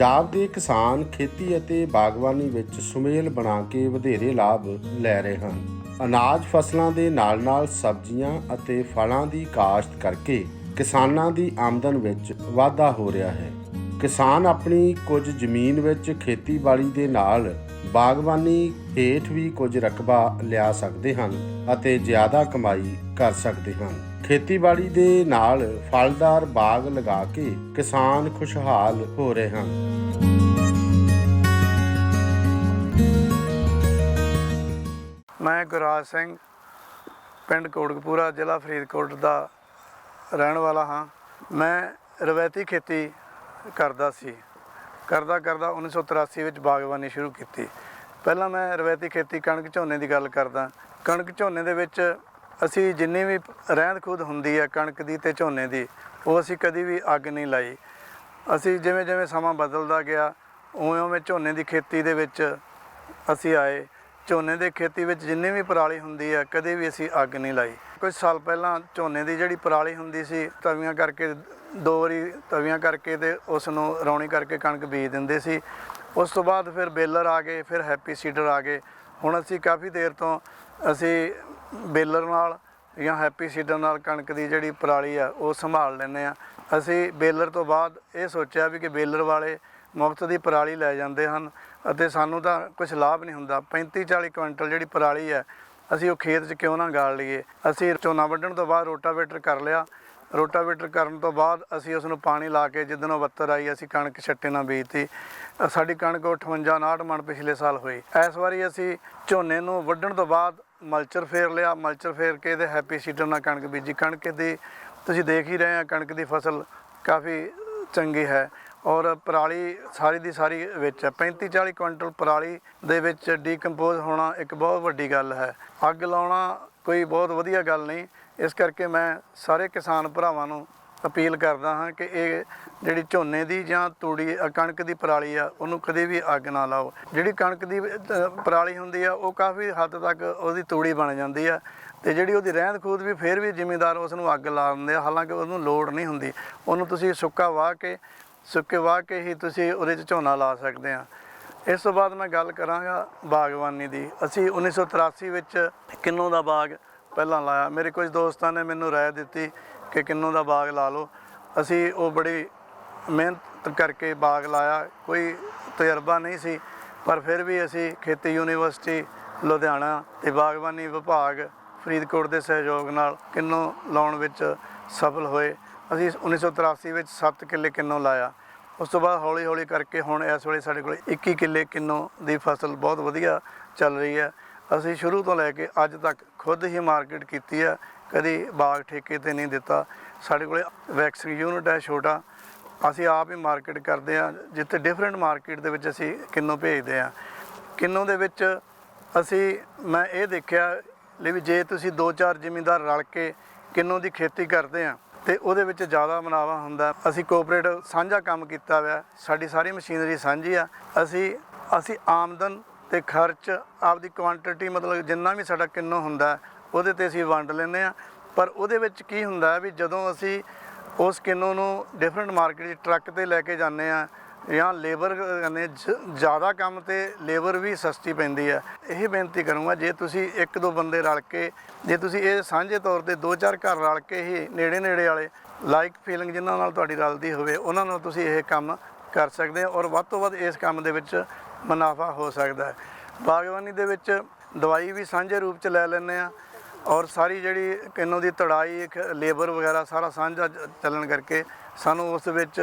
ਪੰਜਾਬ ਦੇ ਕਿਸਾਨ ਖੇਤੀ ਅਤੇ ਬਾਗਬਾਨੀ ਵਿੱਚ ਸੁਮੇਲ ਬਣਾ ਕੇ ਵਧੇਰੇ ਲਾਭ ਲੈ ਰਹੇ ਹਨ। ਅਨਾਜ ਫਸਲਾਂ ਦੇ ਨਾਲ-ਨਾਲ ਸਬਜ਼ੀਆਂ ਅਤੇ ਫਲਾਂ ਦੀ ਕਾਸ਼ਤ ਕਰਕੇ ਕਿਸਾਨਾਂ ਦੀ ਆਮਦਨ ਵਿੱਚ ਵਾਧਾ ਹੋ ਰਿਹਾ ਹੈ। ਕਿਸਾਨ ਆਪਣੀ ਕੁਝ ਜ਼ਮੀਨ ਵਿੱਚ ਖੇਤੀਬਾੜੀ ਦੇ ਨਾਲ ਬਾਗਬਾਨੀ, ਹੇਠ ਵੀ ਕੁਝ ਰਕਬਾ ਲਿਆ ਸਕਦੇ ਹਨ ਅਤੇ ਜ਼ਿਆਦਾ ਕਮਾਈ ਕਰ ਸਕਦੇ ਹਨ। ਖੇਤੀਬਾੜੀ ਦੇ ਨਾਲ ਫਲਦਾਰ ਬਾਗ ਲਗਾ ਕੇ ਕਿਸਾਨ ਖੁਸ਼ਹਾਲ ਹੋ ਰਹੇ ਹਨ। ਮੈਂ ਗੁਰਰਾਜ ਸਿੰਘ, ਪਿੰਡ ਕੋਟਕਪੂਰਾ, ਜ਼ਿਲ੍ਹਾ ਫਰੀਦਕੋਟ ਦਾ ਰਹਿਣ ਵਾਲਾ ਹਾਂ। ਮੈਂ ਰਵਾਇਤੀ ਖੇਤੀ ਕਰਦਾ ਸੀ। ਕਰਦਾ ਕਰਦਾ 1983 ਵਿੱਚ ਬਾਗਬਾਨੀ ਸ਼ੁਰੂ ਕੀਤੀ। ਪਹਿਲਾਂ ਮੈਂ ਰਵਾਇਤੀ ਖੇਤੀ ਕਣਕ ਝੋਨੇ ਦੀ ਗੱਲ ਕਰਦਾ। ਕਣਕ ਝੋਨੇ ਦੇ ਵਿੱਚ ਅਸੀਂ ਜਿੰਨੀ ਵੀ ਰਹਿੰਦ ਖੂਦ ਹੁੰਦੀ ਹੈ ਕਣਕ ਦੀ ਤੇ ਝੋਨੇ ਦੀ, ਉਹ ਅਸੀਂ ਕਦੀ ਵੀ ਅੱਗ ਨਹੀਂ ਲਾਈ। ਅਸੀਂ ਜਿਵੇਂ ਜਿਵੇਂ ਸਮਾਂ ਬਦਲਦਾ ਗਿਆ, ਉਵੇਂ ਉਵੇਂ ਝੋਨੇ ਦੀ ਖੇਤੀ ਦੇ ਵਿੱਚ ਅਸੀਂ ਆਏ। ਝੋਨੇ ਦੇ ਖੇਤੀ ਵਿੱਚ ਜਿੰਨੀ ਵੀ ਪਰਾਲੀ ਹੁੰਦੀ ਹੈ, ਕਦੇ ਵੀ ਅਸੀਂ ਅੱਗ ਨਹੀਂ ਲਾਈ। ਕੁਝ ਸਾਲ ਪਹਿਲਾਂ ਝੋਨੇ ਦੀ ਜਿਹੜੀ ਪਰਾਲੀ ਹੁੰਦੀ ਸੀ, ਤਵੀਆਂ ਕਰਕੇ, ਦੋ ਵਾਰੀ ਤਵੀਆਂ ਕਰਕੇ ਤੇ ਉਸ ਨੂੰ ਰੌਣੀ ਕਰਕੇ ਕਣਕ ਬੀਜ ਦਿੰਦੇ ਸੀ। ਉਸ ਤੋਂ ਬਾਅਦ ਫਿਰ ਬੇਲਰ ਆ ਗਏ, ਫਿਰ ਹੈਪੀ ਸੀਡਰ ਆ ਗਏ। ਹੁਣ ਅਸੀਂ ਕਾਫੀ ਦੇਰ ਤੋਂ ਅਸੀਂ ਬੇਲਰ ਨਾਲ ਜਾਂ ਹੈਪੀ ਸੀਡਰ ਨਾਲ ਕਣਕ ਦੀ ਜਿਹੜੀ ਪਰਾਲੀ ਆ, ਉਹ ਸੰਭਾਲ ਲੈਂਦੇ ਆ ਅਸੀਂ ਬੇਲਰ ਤੋਂ ਬਾਅਦ ਇਹ ਸੋਚਿਆ ਵੀ ਕਿ ਬੇਲਰ ਵਾਲੇ ਮੁਫਤ ਦੀ ਪਰਾਲੀ ਲੈ ਜਾਂਦੇ ਹਨ ਅਤੇ ਸਾਨੂੰ ਤਾਂ ਕੁਝ ਲਾਭ ਨਹੀਂ ਹੁੰਦਾ। 35 40 ਕੁਇੰਟਲ ਜਿਹੜੀ ਪਰਾਲੀ ਹੈ, ਅਸੀਂ ਉਹ ਖੇਤ 'ਚ ਕਿਉਂ ਨਾ ਗਾਲ ਲਈਏ? ਅਸੀਂ ਝੋਨਾ ਵੱਢਣ ਤੋਂ ਬਾਅਦ ਰੋਟਾਵੇਟਰ ਕਰ ਲਿਆ। ਰੋਟਾਵੇਟਰ ਕਰਨ ਤੋਂ ਬਾਅਦ ਅਸੀਂ ਉਸ ਨੂੰ ਪਾਣੀ ਲਾ ਕੇ ਜਿੱਦਣ ਉਹ ਬੱਤਰ ਆਈ ਅਸੀਂ ਕਣਕ ਛੱਟੇ ਨਾਲ ਬੀਜਤੀ। ਅ, ਸਾਡੀ ਕਣਕ 58 59 ਮਣ ਪਿਛਲੇ ਸਾਲ ਹੋਈ। ਇਸ ਵਾਰੀ ਅਸੀਂ ਝੋਨੇ ਨੂੰ ਵੱਢਣ ਤੋਂ ਬਾਅਦ ਮਲਚਰ ਫੇਰ ਲਿਆ। ਮਲਚਰ ਫੇਰ ਕੇ ਇਹਦੇ ਹੈਪੀ ਸੀਡਰ ਨਾਲ ਕਣਕ ਬੀਜੀ। ਕਣਕ ਦੀ ਤੁਸੀਂ ਦੇਖ ਹੀ ਰਹੇ ਆ ਕਣਕ ਦੀ ਫਸਲ ਕਾਫੀ ਚੰਗੀ ਹੈ ਔਰ ਪਰਾਲੀ ਸਾਰੀ ਦੀ ਸਾਰੀ ਵਿੱਚ ਹੈ। 35 40 ਕੁਇੰਟਲ ਪਰਾਲੀ ਦੇ ਵਿੱਚ ਡੀਕੰਪੋਜ਼ ਹੋਣਾ ਇੱਕ ਬਹੁਤ ਵੱਡੀ ਗੱਲ ਹੈ। ਅੱਗ ਲਾਉਣਾ ਕੋਈ ਬਹੁਤ ਵਧੀਆ ਗੱਲ ਨਹੀਂ। ਇਸ ਕਰਕੇ ਮੈਂ ਸਾਰੇ ਕਿਸਾਨ ਭਰਾਵਾਂ ਨੂੰ ਅਪੀਲ ਕਰਦਾ ਹਾਂ ਕਿ ਇਹ ਜਿਹੜੀ ਝੋਨੇ ਦੀ ਜਾਂ ਤੂੜੀ ਕਣਕ ਦੀ ਪਰਾਲੀ ਆ, ਉਹਨੂੰ ਕਦੇ ਵੀ ਅੱਗ ਨਾ ਲਾਓ। ਜਿਹੜੀ ਕਣਕ ਦੀ ਪਰਾਲੀ ਹੁੰਦੀ ਆ, ਉਹ ਕਾਫੀ ਹੱਦ ਤੱਕ ਉਹਦੀ ਤੂੜੀ ਬਣ ਜਾਂਦੀ ਆ ਤੇ ਜਿਹੜੀ ਉਹਦੀ ਰਹਿੰਦ ਖੂਦ ਵੀ ਫੇਰ ਵੀ ਜ਼ਿਮੀਂਦਾਰ ਉਸ ਨੂੰ ਅੱਗ ਲਾ ਦਿੰਦੇ ਆ, ਹਾਲਾਂਕਿ ਉਹਨੂੰ ਲੋੜ ਨਹੀਂ ਹੁੰਦੀ। ਉਹਨੂੰ ਤੁਸੀਂ ਸੁੱਕਾ ਵਾਹ ਕੇ, ਸੁੱਕੇ ਵਾਹ ਕੇ ਹੀ ਤੁਸੀਂ ਉਹਦੇ 'ਚ ਝੋਨਾ ਲਾ ਸਕਦੇ ਆ। ਇਸ ਤੋਂ ਬਾਅਦ ਮੈਂ ਗੱਲ ਕਰਾਂਗਾ ਬਾਗਬਾਨੀ ਦੀ। ਅਸੀਂ 1983 ਵਿੱਚ ਕਿੰਨੋ ਦਾ ਬਾਗ ਪਹਿਲਾਂ ਲਾਇਆ। ਮੇਰੇ ਕੁਝ ਦੋਸਤਾਂ ਨੇ ਮੈਨੂੰ ਰਾਏ ਦਿੱਤੀ ਕਿ ਕਿੰਨੋ ਦਾ ਬਾਗ ਲਾ ਲਓ। ਅਸੀਂ ਉਹ ਬੜੀ ਮਿਹਨਤ ਕਰਕੇ ਬਾਗ ਲਾਇਆ। ਕੋਈ ਤਜਰਬਾ ਨਹੀਂ ਸੀ, ਪਰ ਫਿਰ ਵੀ ਅਸੀਂ ਖੇਤੀ ਯੂਨੀਵਰਸਿਟੀ, ਲੁਧਿਆਣਾ ਤੇ ਬਾਗਬਾਨੀ ਵਿਭਾਗ, ਫਰੀਦਕੋਟ ਦੇ ਸਹਿਯੋਗ ਨਾਲ ਕਿੰਨੋ ਲਾਉਣ ਵਿੱਚ ਸਫਲ ਹੋਏ। ਅਸੀਂ 1983 ਵਿੱਚ 7 ਕਿੱਲੇ ਕਿੰਨੋ ਲਾਇਆ। ਉਸ ਤੋਂ ਬਾਅਦ ਹੌਲੀ ਹੌਲੀ ਕਰਕੇ ਹੁਣ ਇਸ ਵੇਲੇ ਸਾਡੇ ਕੋਲ 21 ਕਿੱਲੇ ਕਿੰਨੋ ਦੀ ਫਸਲ ਬਹੁਤ ਵਧੀਆ ਚੱਲ ਰਹੀ ਹੈ। ਅਸੀਂ ਸ਼ੁਰੂ ਤੋਂ ਲੈ ਕੇ ਅੱਜ ਤੱਕ ਖੁਦ ਹੀ ਮਾਰਕੀਟ ਕੀਤੀ ਹੈ। ਕਦੀ ਬਾਗ ਠੇਕੇ ਤੇ ਨਹੀਂ ਦਿੱਤਾ। ਸਾਡੇ ਕੋਲ ਵੈਕਸਿੰਗ ਯੂਨਿਟ ਹੈ ਛੋਟਾ। ਅਸੀਂ ਆਪ ਹੀ ਮਾਰਕੀਟ ਕਰਦੇ ਹਾਂ। ਜਿੱਥੇ ਡਿਫਰੈਂਟ ਮਾਰਕੀਟ ਦੇ ਵਿੱਚ ਅਸੀਂ ਕਿੰਨੋ ਭੇਜਦੇ ਹਾਂ। ਕਿੰਨੋ ਦੇ ਵਿੱਚ ਅਸੀਂ, ਮੈਂ ਇਹ ਦੇਖਿਆ ਲਈ ਵੀ ਜੇ ਤੁਸੀਂ ਦੋ ਚਾਰ ਜ਼ਿਮੀਂਦਾਰ ਰਲ ਕੇ ਕਿੰਨੋ ਦੀ ਖੇਤੀ ਕਰਦੇ ਆ ਤੇ ਉਹਦੇ ਵਿੱਚ ਜ਼ਿਆਦਾ ਮੁਨਾਫਾ ਹੁੰਦਾ। ਅਸੀਂ ਕੋਆਪਰੇਟਿਵ ਸਾਂਝਾ ਕੰਮ ਕੀਤਾ ਹੋਇਆ। ਸਾਡੀ ਸਾਰੀ ਮਸ਼ੀਨਰੀ ਸਾਂਝੀ ਆ। ਅਸੀਂ ਅਸੀਂ ਆਮਦਨ ਤੇ ਖਰਚ, ਆਪਦੀ ਕੁਆਂਟੀਟੀ ਮਤਲਬ ਜਿੰਨਾ ਵੀ ਸਾਡਾ ਕਿੰਨੋ ਹੁੰਦਾ, ਉਹਦੇ ਤੇ ਅਸੀਂ ਵੰਡ ਲੈਂਦੇ ਆ। ਪਰ ਉਹਦੇ ਵਿੱਚ ਕੀ ਹੁੰਦਾ ਵੀ ਜਦੋਂ ਅਸੀਂ ਉਸ ਕਿੰਨੋ ਨੂੰ ਡਿਫਰੈਂਟ ਮਾਰਕੀਟ 'ਚ ਟਰੱਕ ਤੇ ਲੈ ਕੇ ਜਾਂਦੇ ਆ ਜਾਂ ਲੇਬਰ ਕਹਿੰਦੇ ਜ਼ਿਆਦਾ ਕੰਮ ਤੇ ਲੇਬਰ ਵੀ ਸਸਤੀ ਪੈਂਦੀ ਹੈ। ਇਹ ਬੇਨਤੀ ਕਰੂੰਗਾ, ਜੇ ਤੁਸੀਂ ਇੱਕ ਦੋ ਬੰਦੇ ਰਲ ਕੇ, ਜੇ ਤੁਸੀਂ ਇਹ ਸਾਂਝੇ ਤੌਰ ਤੇ ਦੋ ਚਾਰ ਘਰ ਰਲ ਕੇ ਹੀ ਨੇੜੇ ਨੇੜੇ ਵਾਲੇ ਲਾਈਕ ਫੀਲਿੰਗ ਜਿਨ੍ਹਾਂ ਨਾਲ ਤੁਹਾਡੀ ਰਲਦੀ ਹੋਵੇ, ਉਹਨਾਂ ਨਾਲ ਤੁਸੀਂ ਇਹ ਕੰਮ ਕਰ ਸਕਦੇ ਹੋ ਔਰ ਵੱਧ ਤੋਂ ਵੱਧ ਇਸ ਕੰਮ ਦੇ ਵਿੱਚ ਮੁਨਾਫਾ ਹੋ ਸਕਦਾ ਹੈ। ਬਾਗਬਾਨੀ ਦੇ ਵਿੱਚ ਦਵਾਈ ਵੀ ਸਾਂਝੇ ਰੂਪ ਚ ਲੈ ਲੈਂਦੇ ਆ ਔਰ ਸਾਰੀ ਜਿਹੜੀ ਕਿੰਨੋ ਦੀ ਤੜਾਈ ਲੇਬਰ ਵਗੈਰਾ ਸਾਰਾ ਸਾਂਝਾ ਚੱਲਣ ਕਰਕੇ ਸਾਨੂੰ ਉਸ ਵਿੱਚ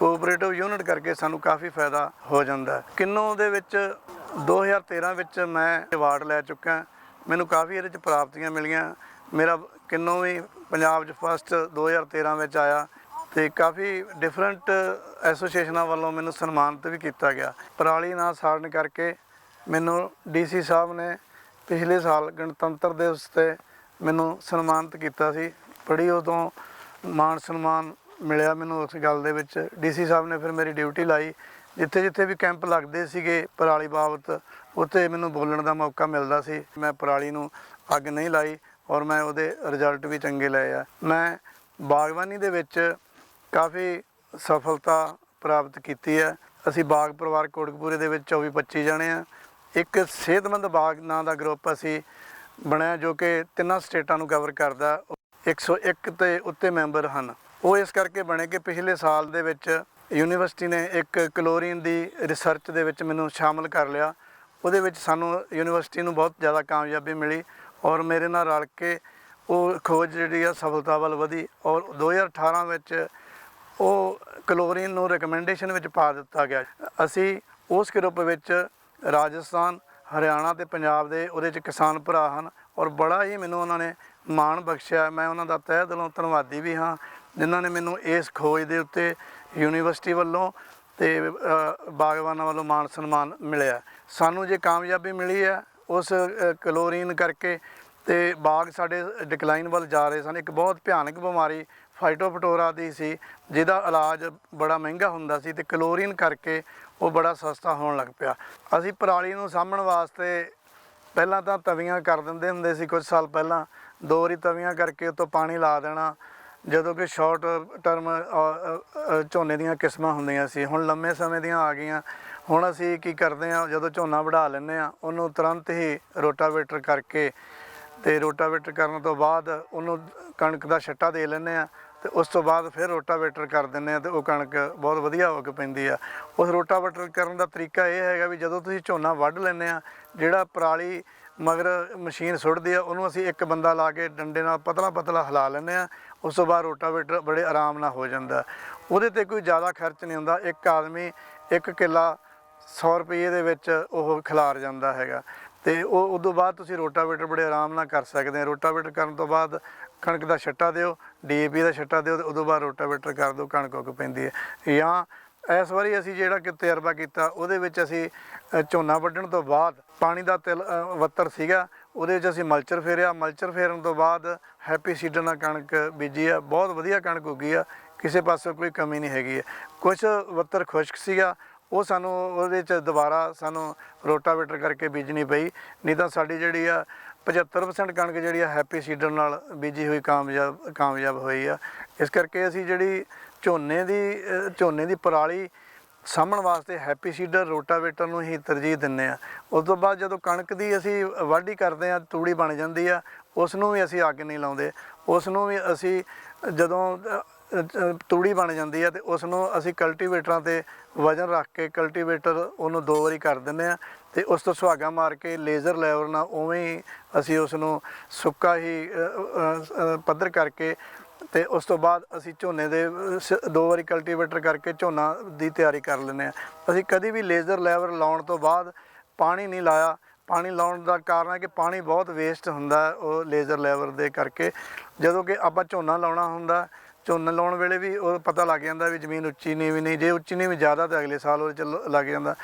ਕੋਆਪਰੇਟਿਵ ਯੂਨਿਟ ਕਰਕੇ ਸਾਨੂੰ ਕਾਫੀ ਫਾਇਦਾ ਹੋ ਜਾਂਦਾ ਕਿੰਨੋ ਦੇ ਵਿੱਚ 2013 ਵਿੱਚ ਮੈਂ ਅਵਾਰਡ ਲੈ ਚੁੱਕਾ ਮੈਨੂੰ ਕਾਫੀ ਇਹਦੇ ਚ ਪ੍ਰਾਪਤੀਆਂ ਮਿਲੀਆਂ। ਮੇਰਾ ਕਿੰਨੋ ਵੀ ਪੰਜਾਬ 'ਚ ਫਸਟ 2013 ਵਿੱਚ ਆਇਆ ਤੇ ਕਾਫੀ ਡਿਫਰੈਂਟ ਐਸੋਸੀਏਸ਼ਨਾਂ ਵੱਲੋਂ ਮੈਨੂੰ ਸਨਮਾਨਿਤ ਵੀ ਕੀਤਾ ਗਿਆ। ਪਰਾਲੀ ਨਾਲ ਸਾੜਨ ਕਰਕੇ ਮੈਨੂੰ ਡੀਸੀ ਸਾਹਿਬ ਨੇ ਪਿਛਲੇ ਸਾਲ ਗਣਤੰਤਰ ਦਿਵਸ ਤੇ ਮੈਨੂੰ ਸਨਮਾਨਿਤ ਕੀਤਾ ਸੀ। ਬੜੀ ਉਦੋਂ ਮਾਣ ਸਨਮਾਨ ਮਿਲਿਆ ਮੈਨੂੰ ਉਸ ਗੱਲ ਦੇ ਵਿੱਚ। ਡੀਸੀ ਸਾਹਿਬ ਨੇ ਫਿਰ ਮੇਰੀ ਡਿਊਟੀ ਲਾਈ। ਜਿੱਥੇ ਜਿੱਥੇ ਵੀ ਕੈਂਪ ਲੱਗਦੇ ਸੀਗੇ ਪਰਾਲੀ ਬਾਬਤ, ਉੱਥੇ ਮੈਨੂੰ ਬੋਲਣ ਦਾ ਮੌਕਾ ਮਿਲਦਾ ਸੀ। ਮੈਂ ਪਰਾਲੀ ਨੂੰ ਅੱਗ ਨਹੀਂ ਲਾਈ ਔਰ ਮੈਂ ਉਹਦੇ ਰਿਜ਼ਲਟ ਵੀ ਚੰਗੇ ਲਏ ਆ। ਮੈਂ ਬਾਗਬਾਨੀ ਦੇ ਵਿੱਚ ਕਾਫੀ ਸਫਲਤਾ ਪ੍ਰਾਪਤ ਕੀਤੀ ਹੈ। ਅਸੀਂ ਬਾਗ ਪਰਿਵਾਰ ਕੋਟਕਪੂਰੇ ਦੇ ਵਿੱਚ 24 25 ਜਣੇ ਆ। ਇੱਕ ਸਿਹਤਮੰਦ ਬਾਗ ਨਾਂ ਦਾ ਗਰੁੱਪ ਅਸੀਂ ਬਣਿਆ ਜੋ ਕਿ ਤਿੰਨਾਂ ਸਟੇਟਾਂ ਨੂੰ ਕਵਰ ਕਰਦਾ। 101 ਤੇ ਉੱਤੇ ਮੈਂਬਰ ਹਨ। ਉਹ ਇਸ ਕਰਕੇ ਬਣੇ ਕਿ ਪਿਛਲੇ ਸਾਲ ਦੇ ਵਿੱਚ ਯੂਨੀਵਰਸਿਟੀ ਨੇ ਇੱਕ ਕਲੋਰੀਨ ਦੀ ਰਿਸਰਚ ਦੇ ਵਿੱਚ ਮੈਨੂੰ ਸ਼ਾਮਲ ਕਰ ਲਿਆ। ਉਹਦੇ ਵਿੱਚ ਸਾਨੂੰ ਯੂਨੀਵਰਸਿਟੀ ਨੂੰ ਬਹੁਤ ਜ਼ਿਆਦਾ ਕਾਮਯਾਬੀ ਮਿਲੀ ਔਰ ਮੇਰੇ ਨਾਲ ਰਲ ਕੇ ਉਹ ਖੋਜ ਜਿਹੜੀ ਆ ਸਫਲਤਾ ਵੱਲ ਵਧੀ ਔਰ 2018 ਵਿੱਚ ਉਹ ਕਲੋਰੀਨ ਨੂੰ ਰეკਮੈਂਡੇਸ਼ਨ ਵਿੱਚ ਪਾ ਦਿੱਤਾ ਗਿਆ। ਅਸੀਂ ਉਸ ਗਰੁੱਪ ਵਿੱਚ ਰਾਜਸਥਾਨ, ਹਰਿਆਣਾ ਤੇ ਪੰਜਾਬ ਦੇ ਉਹਦੇ ਚ ਕਿਸਾਨ ਭਰਾ ਹਨ ਔਰ ਬੜਾ ਹੀ ਮੈਨੂੰ ਉਹਨਾਂ ਨੇ ਮਾਣ ਬਖਸ਼ਿਆ। ਮੈਂ ਉਹਨਾਂ ਦਾ ਤਹਿ ਦਿਲੋਂ ਧੰਨਵਾਦੀ ਵੀ ਹਾਂ ਜਿਨ੍ਹਾਂ ਨੇ ਮੈਨੂੰ ਇਸ ਖੋਜ ਦੇ ਉੱਤੇ ਯੂਨੀਵਰਸਿਟੀ ਵੱਲੋਂ ਤੇ ਬਾਗਬਾਨਾਂ ਵੱਲੋਂ ਮਾਣ ਸਨਮਾਨ ਮਿਲਿਆ। ਸਾਨੂੰ ਜੇ ਕਾਮਯਾਬੀ ਮਿਲੀ ਹੈ, ਉਸ ਕਲੋਰੀਨ ਕਰਕੇ ਤੇ ਬਾਗ ਸਾਡੇ ਡਿਕਲਾਈਨ ਵੱਲ ਜਾ ਰਹੇ ਸਨ। ਇੱਕ ਬਹੁਤ ਭਿਆਨਕ ਬਿਮਾਰੀ ਫਾਈਟੋਫਟੋਰਾ ਦੀ ਸੀ, ਜਿਹਦਾ ਇਲਾਜ ਬੜਾ ਮਹਿੰਗਾ ਹੁੰਦਾ ਸੀ ਤੇ ਕਲੋਰੀਨ ਕਰਕੇ ਉਹ ਬੜਾ ਸਸਤਾ ਹੋਣ ਲੱਗ ਪਿਆ। ਅਸੀਂ ਪਰਾਲੀ ਨੂੰ ਸਾਂਭਣ ਵਾਸਤੇ ਪਹਿਲਾਂ ਤਾਂ ਤਵੀਆਂ ਕਰ ਦਿੰਦੇ ਹੁੰਦੇ ਸੀ ਕੁਝ ਸਾਲ ਪਹਿਲਾਂ। ਦੋ ਵਾਰੀ ਤਵੀਆਂ ਕਰਕੇ ਉਤੋਂ ਪਾਣੀ ਲਾ ਦੇਣਾ ਜਦੋਂ ਕਿ ਸ਼ਾਰਟ ਟਰਮ ਝੋਨੇ ਦੀਆਂ ਕਿਸਮਾਂ ਹੁੰਦੀਆਂ ਸੀ, ਹੁਣ ਲੰਮੇ ਸਮੇਂ ਦੀਆਂ ਆ ਗਈਆਂ। ਹੁਣ ਅਸੀਂ ਕੀ ਕਰਦੇ ਆ ਜਦੋਂ ਝੋਨਾ ਵਢਾ ਲੈਂਦੇ ਆ ਉਹਨੂੰ ਤੁਰੰਤ ਹੀ ਰੋਟਾਵੇਟਰ ਕਰਕੇ ਤੇ ਰੋਟਾਵੇਟਰ ਕਰਨ ਤੋਂ ਬਾਅਦ ਉਹਨੂੰ ਕਣਕ ਦਾ ਛੱਟਾ ਦੇ ਲੈਂਦੇ ਆ ਤੇ ਉਸ ਤੋਂ ਬਾਅਦ ਫਿਰ ਰੋਟਾਵੇਟਰ ਕਰ ਦਿੰਦੇ ਆ ਤੇ ਉਹ ਕਣਕ ਬਹੁਤ ਵਧੀਆ ਹੋ ਕੇ ਪੈਂਦੀ ਆ। ਉਸ ਰੋਟਾਵੇਟਰ ਕਰਨ ਦਾ ਤਰੀਕਾ ਇਹ ਹੈਗਾ ਵੀ ਜਦੋਂ ਤੁਸੀਂ ਝੋਨਾ ਵੱਢ ਲੈਂਦੇ ਆ ਜਿਹੜਾ ਪਰਾਲੀ ਮਗਰ ਮਸ਼ੀਨ ਸੁੱਟਦੀ ਆ, ਉਹਨੂੰ ਅਸੀਂ ਇੱਕ ਬੰਦਾ ਲਾ ਕੇ ਡੰਡੇ ਨਾਲ ਪਤਲਾ ਪਤਲਾ ਹਿਲਾ ਲੈਂਦੇ ਆ ਉਸ ਤੋਂ ਬਾਅਦ ਰੋਟਾਵੇਟਰ ਬੜੇ ਆਰਾਮ ਨਾਲ ਹੋ ਜਾਂਦਾ। ਉਹਦੇ ਤੇ ਕੋਈ ਜ਼ਿਆਦਾ ਖਰਚ ਨਹੀਂ ਹੁੰਦਾ। ਇੱਕ ਆਦਮੀ ਇੱਕ ਕਿੱਲਾ 100 ਰੁਪਏ ਦੇ ਵਿੱਚ ਉਹ ਖਿਲਾਰ ਜਾਂਦਾ ਹੈਗਾ। ਤੇ ਉਹ ਉਦੋਂ ਬਾਅਦ ਤੁਸੀਂ ਰੋਟਾਵੇਟਰ ਬੜੇ ਆਰਾਮ ਨਾਲ ਕਰ ਸਕਦੇ ਆ ਰੋਟਾਵੇਟਰ ਕਰਨ ਤੋਂ ਬਾਅਦ ਕਣਕ ਦਾ ਛੱਟਾ ਦਿਓ ਡੀਏਪੀ ਦਾ ਛੱਟਾ ਦਿਓ ਤੇ ਉਦੋਂ ਬਾਅਦ ਰੋਟਾਵੇਟਰ ਕਰ ਦਿਓ, ਕਣਕ ਉੱਗ ਪੈਂਦੀ ਹੈ। ਜਾਂ ਇਸ ਵਾਰੀ ਅਸੀਂ ਜਿਹੜਾ ਕਿ ਤਜਰਬਾ ਕੀਤਾ, ਉਹਦੇ ਵਿੱਚ ਅਸੀਂ ਝੋਨਾ ਵੱਢਣ ਤੋਂ ਬਾਅਦ ਪਾਣੀ ਦਾ ਤਿਲ ਵੱਤਰ ਸੀਗਾ। ਉਹਦੇ ਵਿੱਚ ਅਸੀਂ ਮਲਚਰ ਫੇਰਿਆ। ਮਲਚਰ ਫੇਰਨ ਤੋਂ ਬਾਅਦ ਹੈਪੀ ਸੀਡਰ ਨਾਲ ਕਣਕ ਬੀਜੀ ਆ। ਬਹੁਤ ਵਧੀਆ ਕਣਕ ਉੱਗੀ ਆ। ਕਿਸੇ ਪਾਸੇ ਕੋਈ ਕਮੀ ਨਹੀਂ ਹੈਗੀ ਹੈ ਕੁਝ ਵੱਤਰ ਖੁਸ਼ਕ ਸੀਗਾ। ਉਹ ਸਾਨੂੰ ਉਹਦੇ ਚ ਦੁਬਾਰਾ ਸਾਨੂੰ ਰੋਟਾਵੇਟਰ ਕਰਕੇ ਬੀਜਣੀ ਪਈ। ਨਹੀਂ ਤਾਂ ਸਾਡੀ ਜਿਹੜੀ ਆ 75% ਕਣਕ ਜਿਹੜੀ ਆ ਹੈਪੀ ਸੀਡਰ ਨਾਲ ਬੀਜੀ ਹੋਈ ਕਾਮਯਾਬ ਕਾਮਯਾਬ ਹੋਈ ਆ। ਇਸ ਕਰਕੇ ਅਸੀਂ ਜਿਹੜੀ ਝੋਨੇ ਦੀ ਝੋਨੇ ਦੀ ਪਰਾਲੀ ਸਾਂਭਣ ਵਾਸਤੇ ਹੈਪੀ ਸੀਡਰ ਰੋਟਾਵੇਟਰ ਨੂੰ ਹੀ ਤਰਜੀਹ ਦਿੰਨੇ ਆ। ਉਸ ਤੋਂ ਬਾਅਦ ਜਦੋਂ ਕਣਕ ਦੀ ਅਸੀਂ ਵਾਢੀ ਕਰਦੇ ਆ, ਤੂੜੀ ਬਣ ਜਾਂਦੀ ਆ, ਉਸ ਨੂੰ ਵੀ ਅਸੀਂ ਅੱਗ ਨਹੀਂ ਲਾਉਂਦੇ। ਉਸ ਨੂੰ ਵੀ ਅਸੀਂ ਜਦੋਂ ਤੂੜੀ ਬਣ ਜਾਂਦੀ ਆ ਤੇ ਉਸ ਨੂੰ ਅਸੀਂ ਕਲਟੀਵੇਟਰਾਂ ਤੇ ਵਜਨ ਰੱਖ ਕੇ ਕਲਟੀਵੇਟਰ ਉਹਨੂੰ ਦੋ ਵਾਰੀ ਕਰ ਦਿੰਦੇ ਆ ਤੇ ਉਸ ਤੋਂ ਸੁਹਾਗਾ ਮਾਰ ਕੇ ਲੇਜ਼ਰ ਲੈਵਲ ਨਾਲ ਉਵੇਂ ਹੀ ਅਸੀਂ ਉਸ ਨੂੰ ਸੁੱਕਾ ਹੀ ਪੱਧਰ ਕਰਕੇ ਤੇ ਉਸ ਤੋਂ ਬਾਅਦ ਅਸੀਂ ਝੋਨੇ ਦੇ, ਸ- ਦੋ ਵਾਰੀ ਕਲਟੀਵੇਟਰ ਕਰਕੇ ਝੋਨਾ ਦੀ ਤਿਆਰੀ ਕਰ ਲੈਂਦੇ ਆ ਅਸੀਂ ਕਦੀ ਵੀ ਲੇਜ਼ਰ ਲੈਵਲ ਲਾਉਣ ਤੋਂ ਬਾਅਦ ਪਾਣੀ ਨਹੀਂ ਲਾਇਆ। ਪਾਣੀ ਲਾਉਣ ਦਾ ਕਾਰਨ ਹੈ ਕਿ ਪਾਣੀ ਬਹੁਤ ਵੇਸਟ ਹੁੰਦਾ ਹੈ ਉਹ ਲੇਜ਼ਰ ਲੈਵਲ ਦੇ ਕਰਕੇ। ਜਦੋਂ ਕਿ ਆਪਾਂ ਝੋਨਾ ਲਾਉਣਾ ਹੁੰਦਾ, ਝੋਨਾ ਲਾਉਣ ਵੇਲੇ ਵੀ ਉਹ ਪਤਾ ਲੱਗ ਜਾਂਦਾ ਵੀ ਜ਼ਮੀਨ ਉੱਚੀ ਨਹੀਂ ਵੀ ਨਹੀਂ, ਜੇ ਉੱਚੀ ਨਹੀਂ ਵੀ ਜ਼ਿਆਦਾ ਤਾਂ ਅਗਲੇ ਸਾਲ ਉਹਦੇ ਚ ਲ- ਲੱਗ ਜਾਂਦਾ।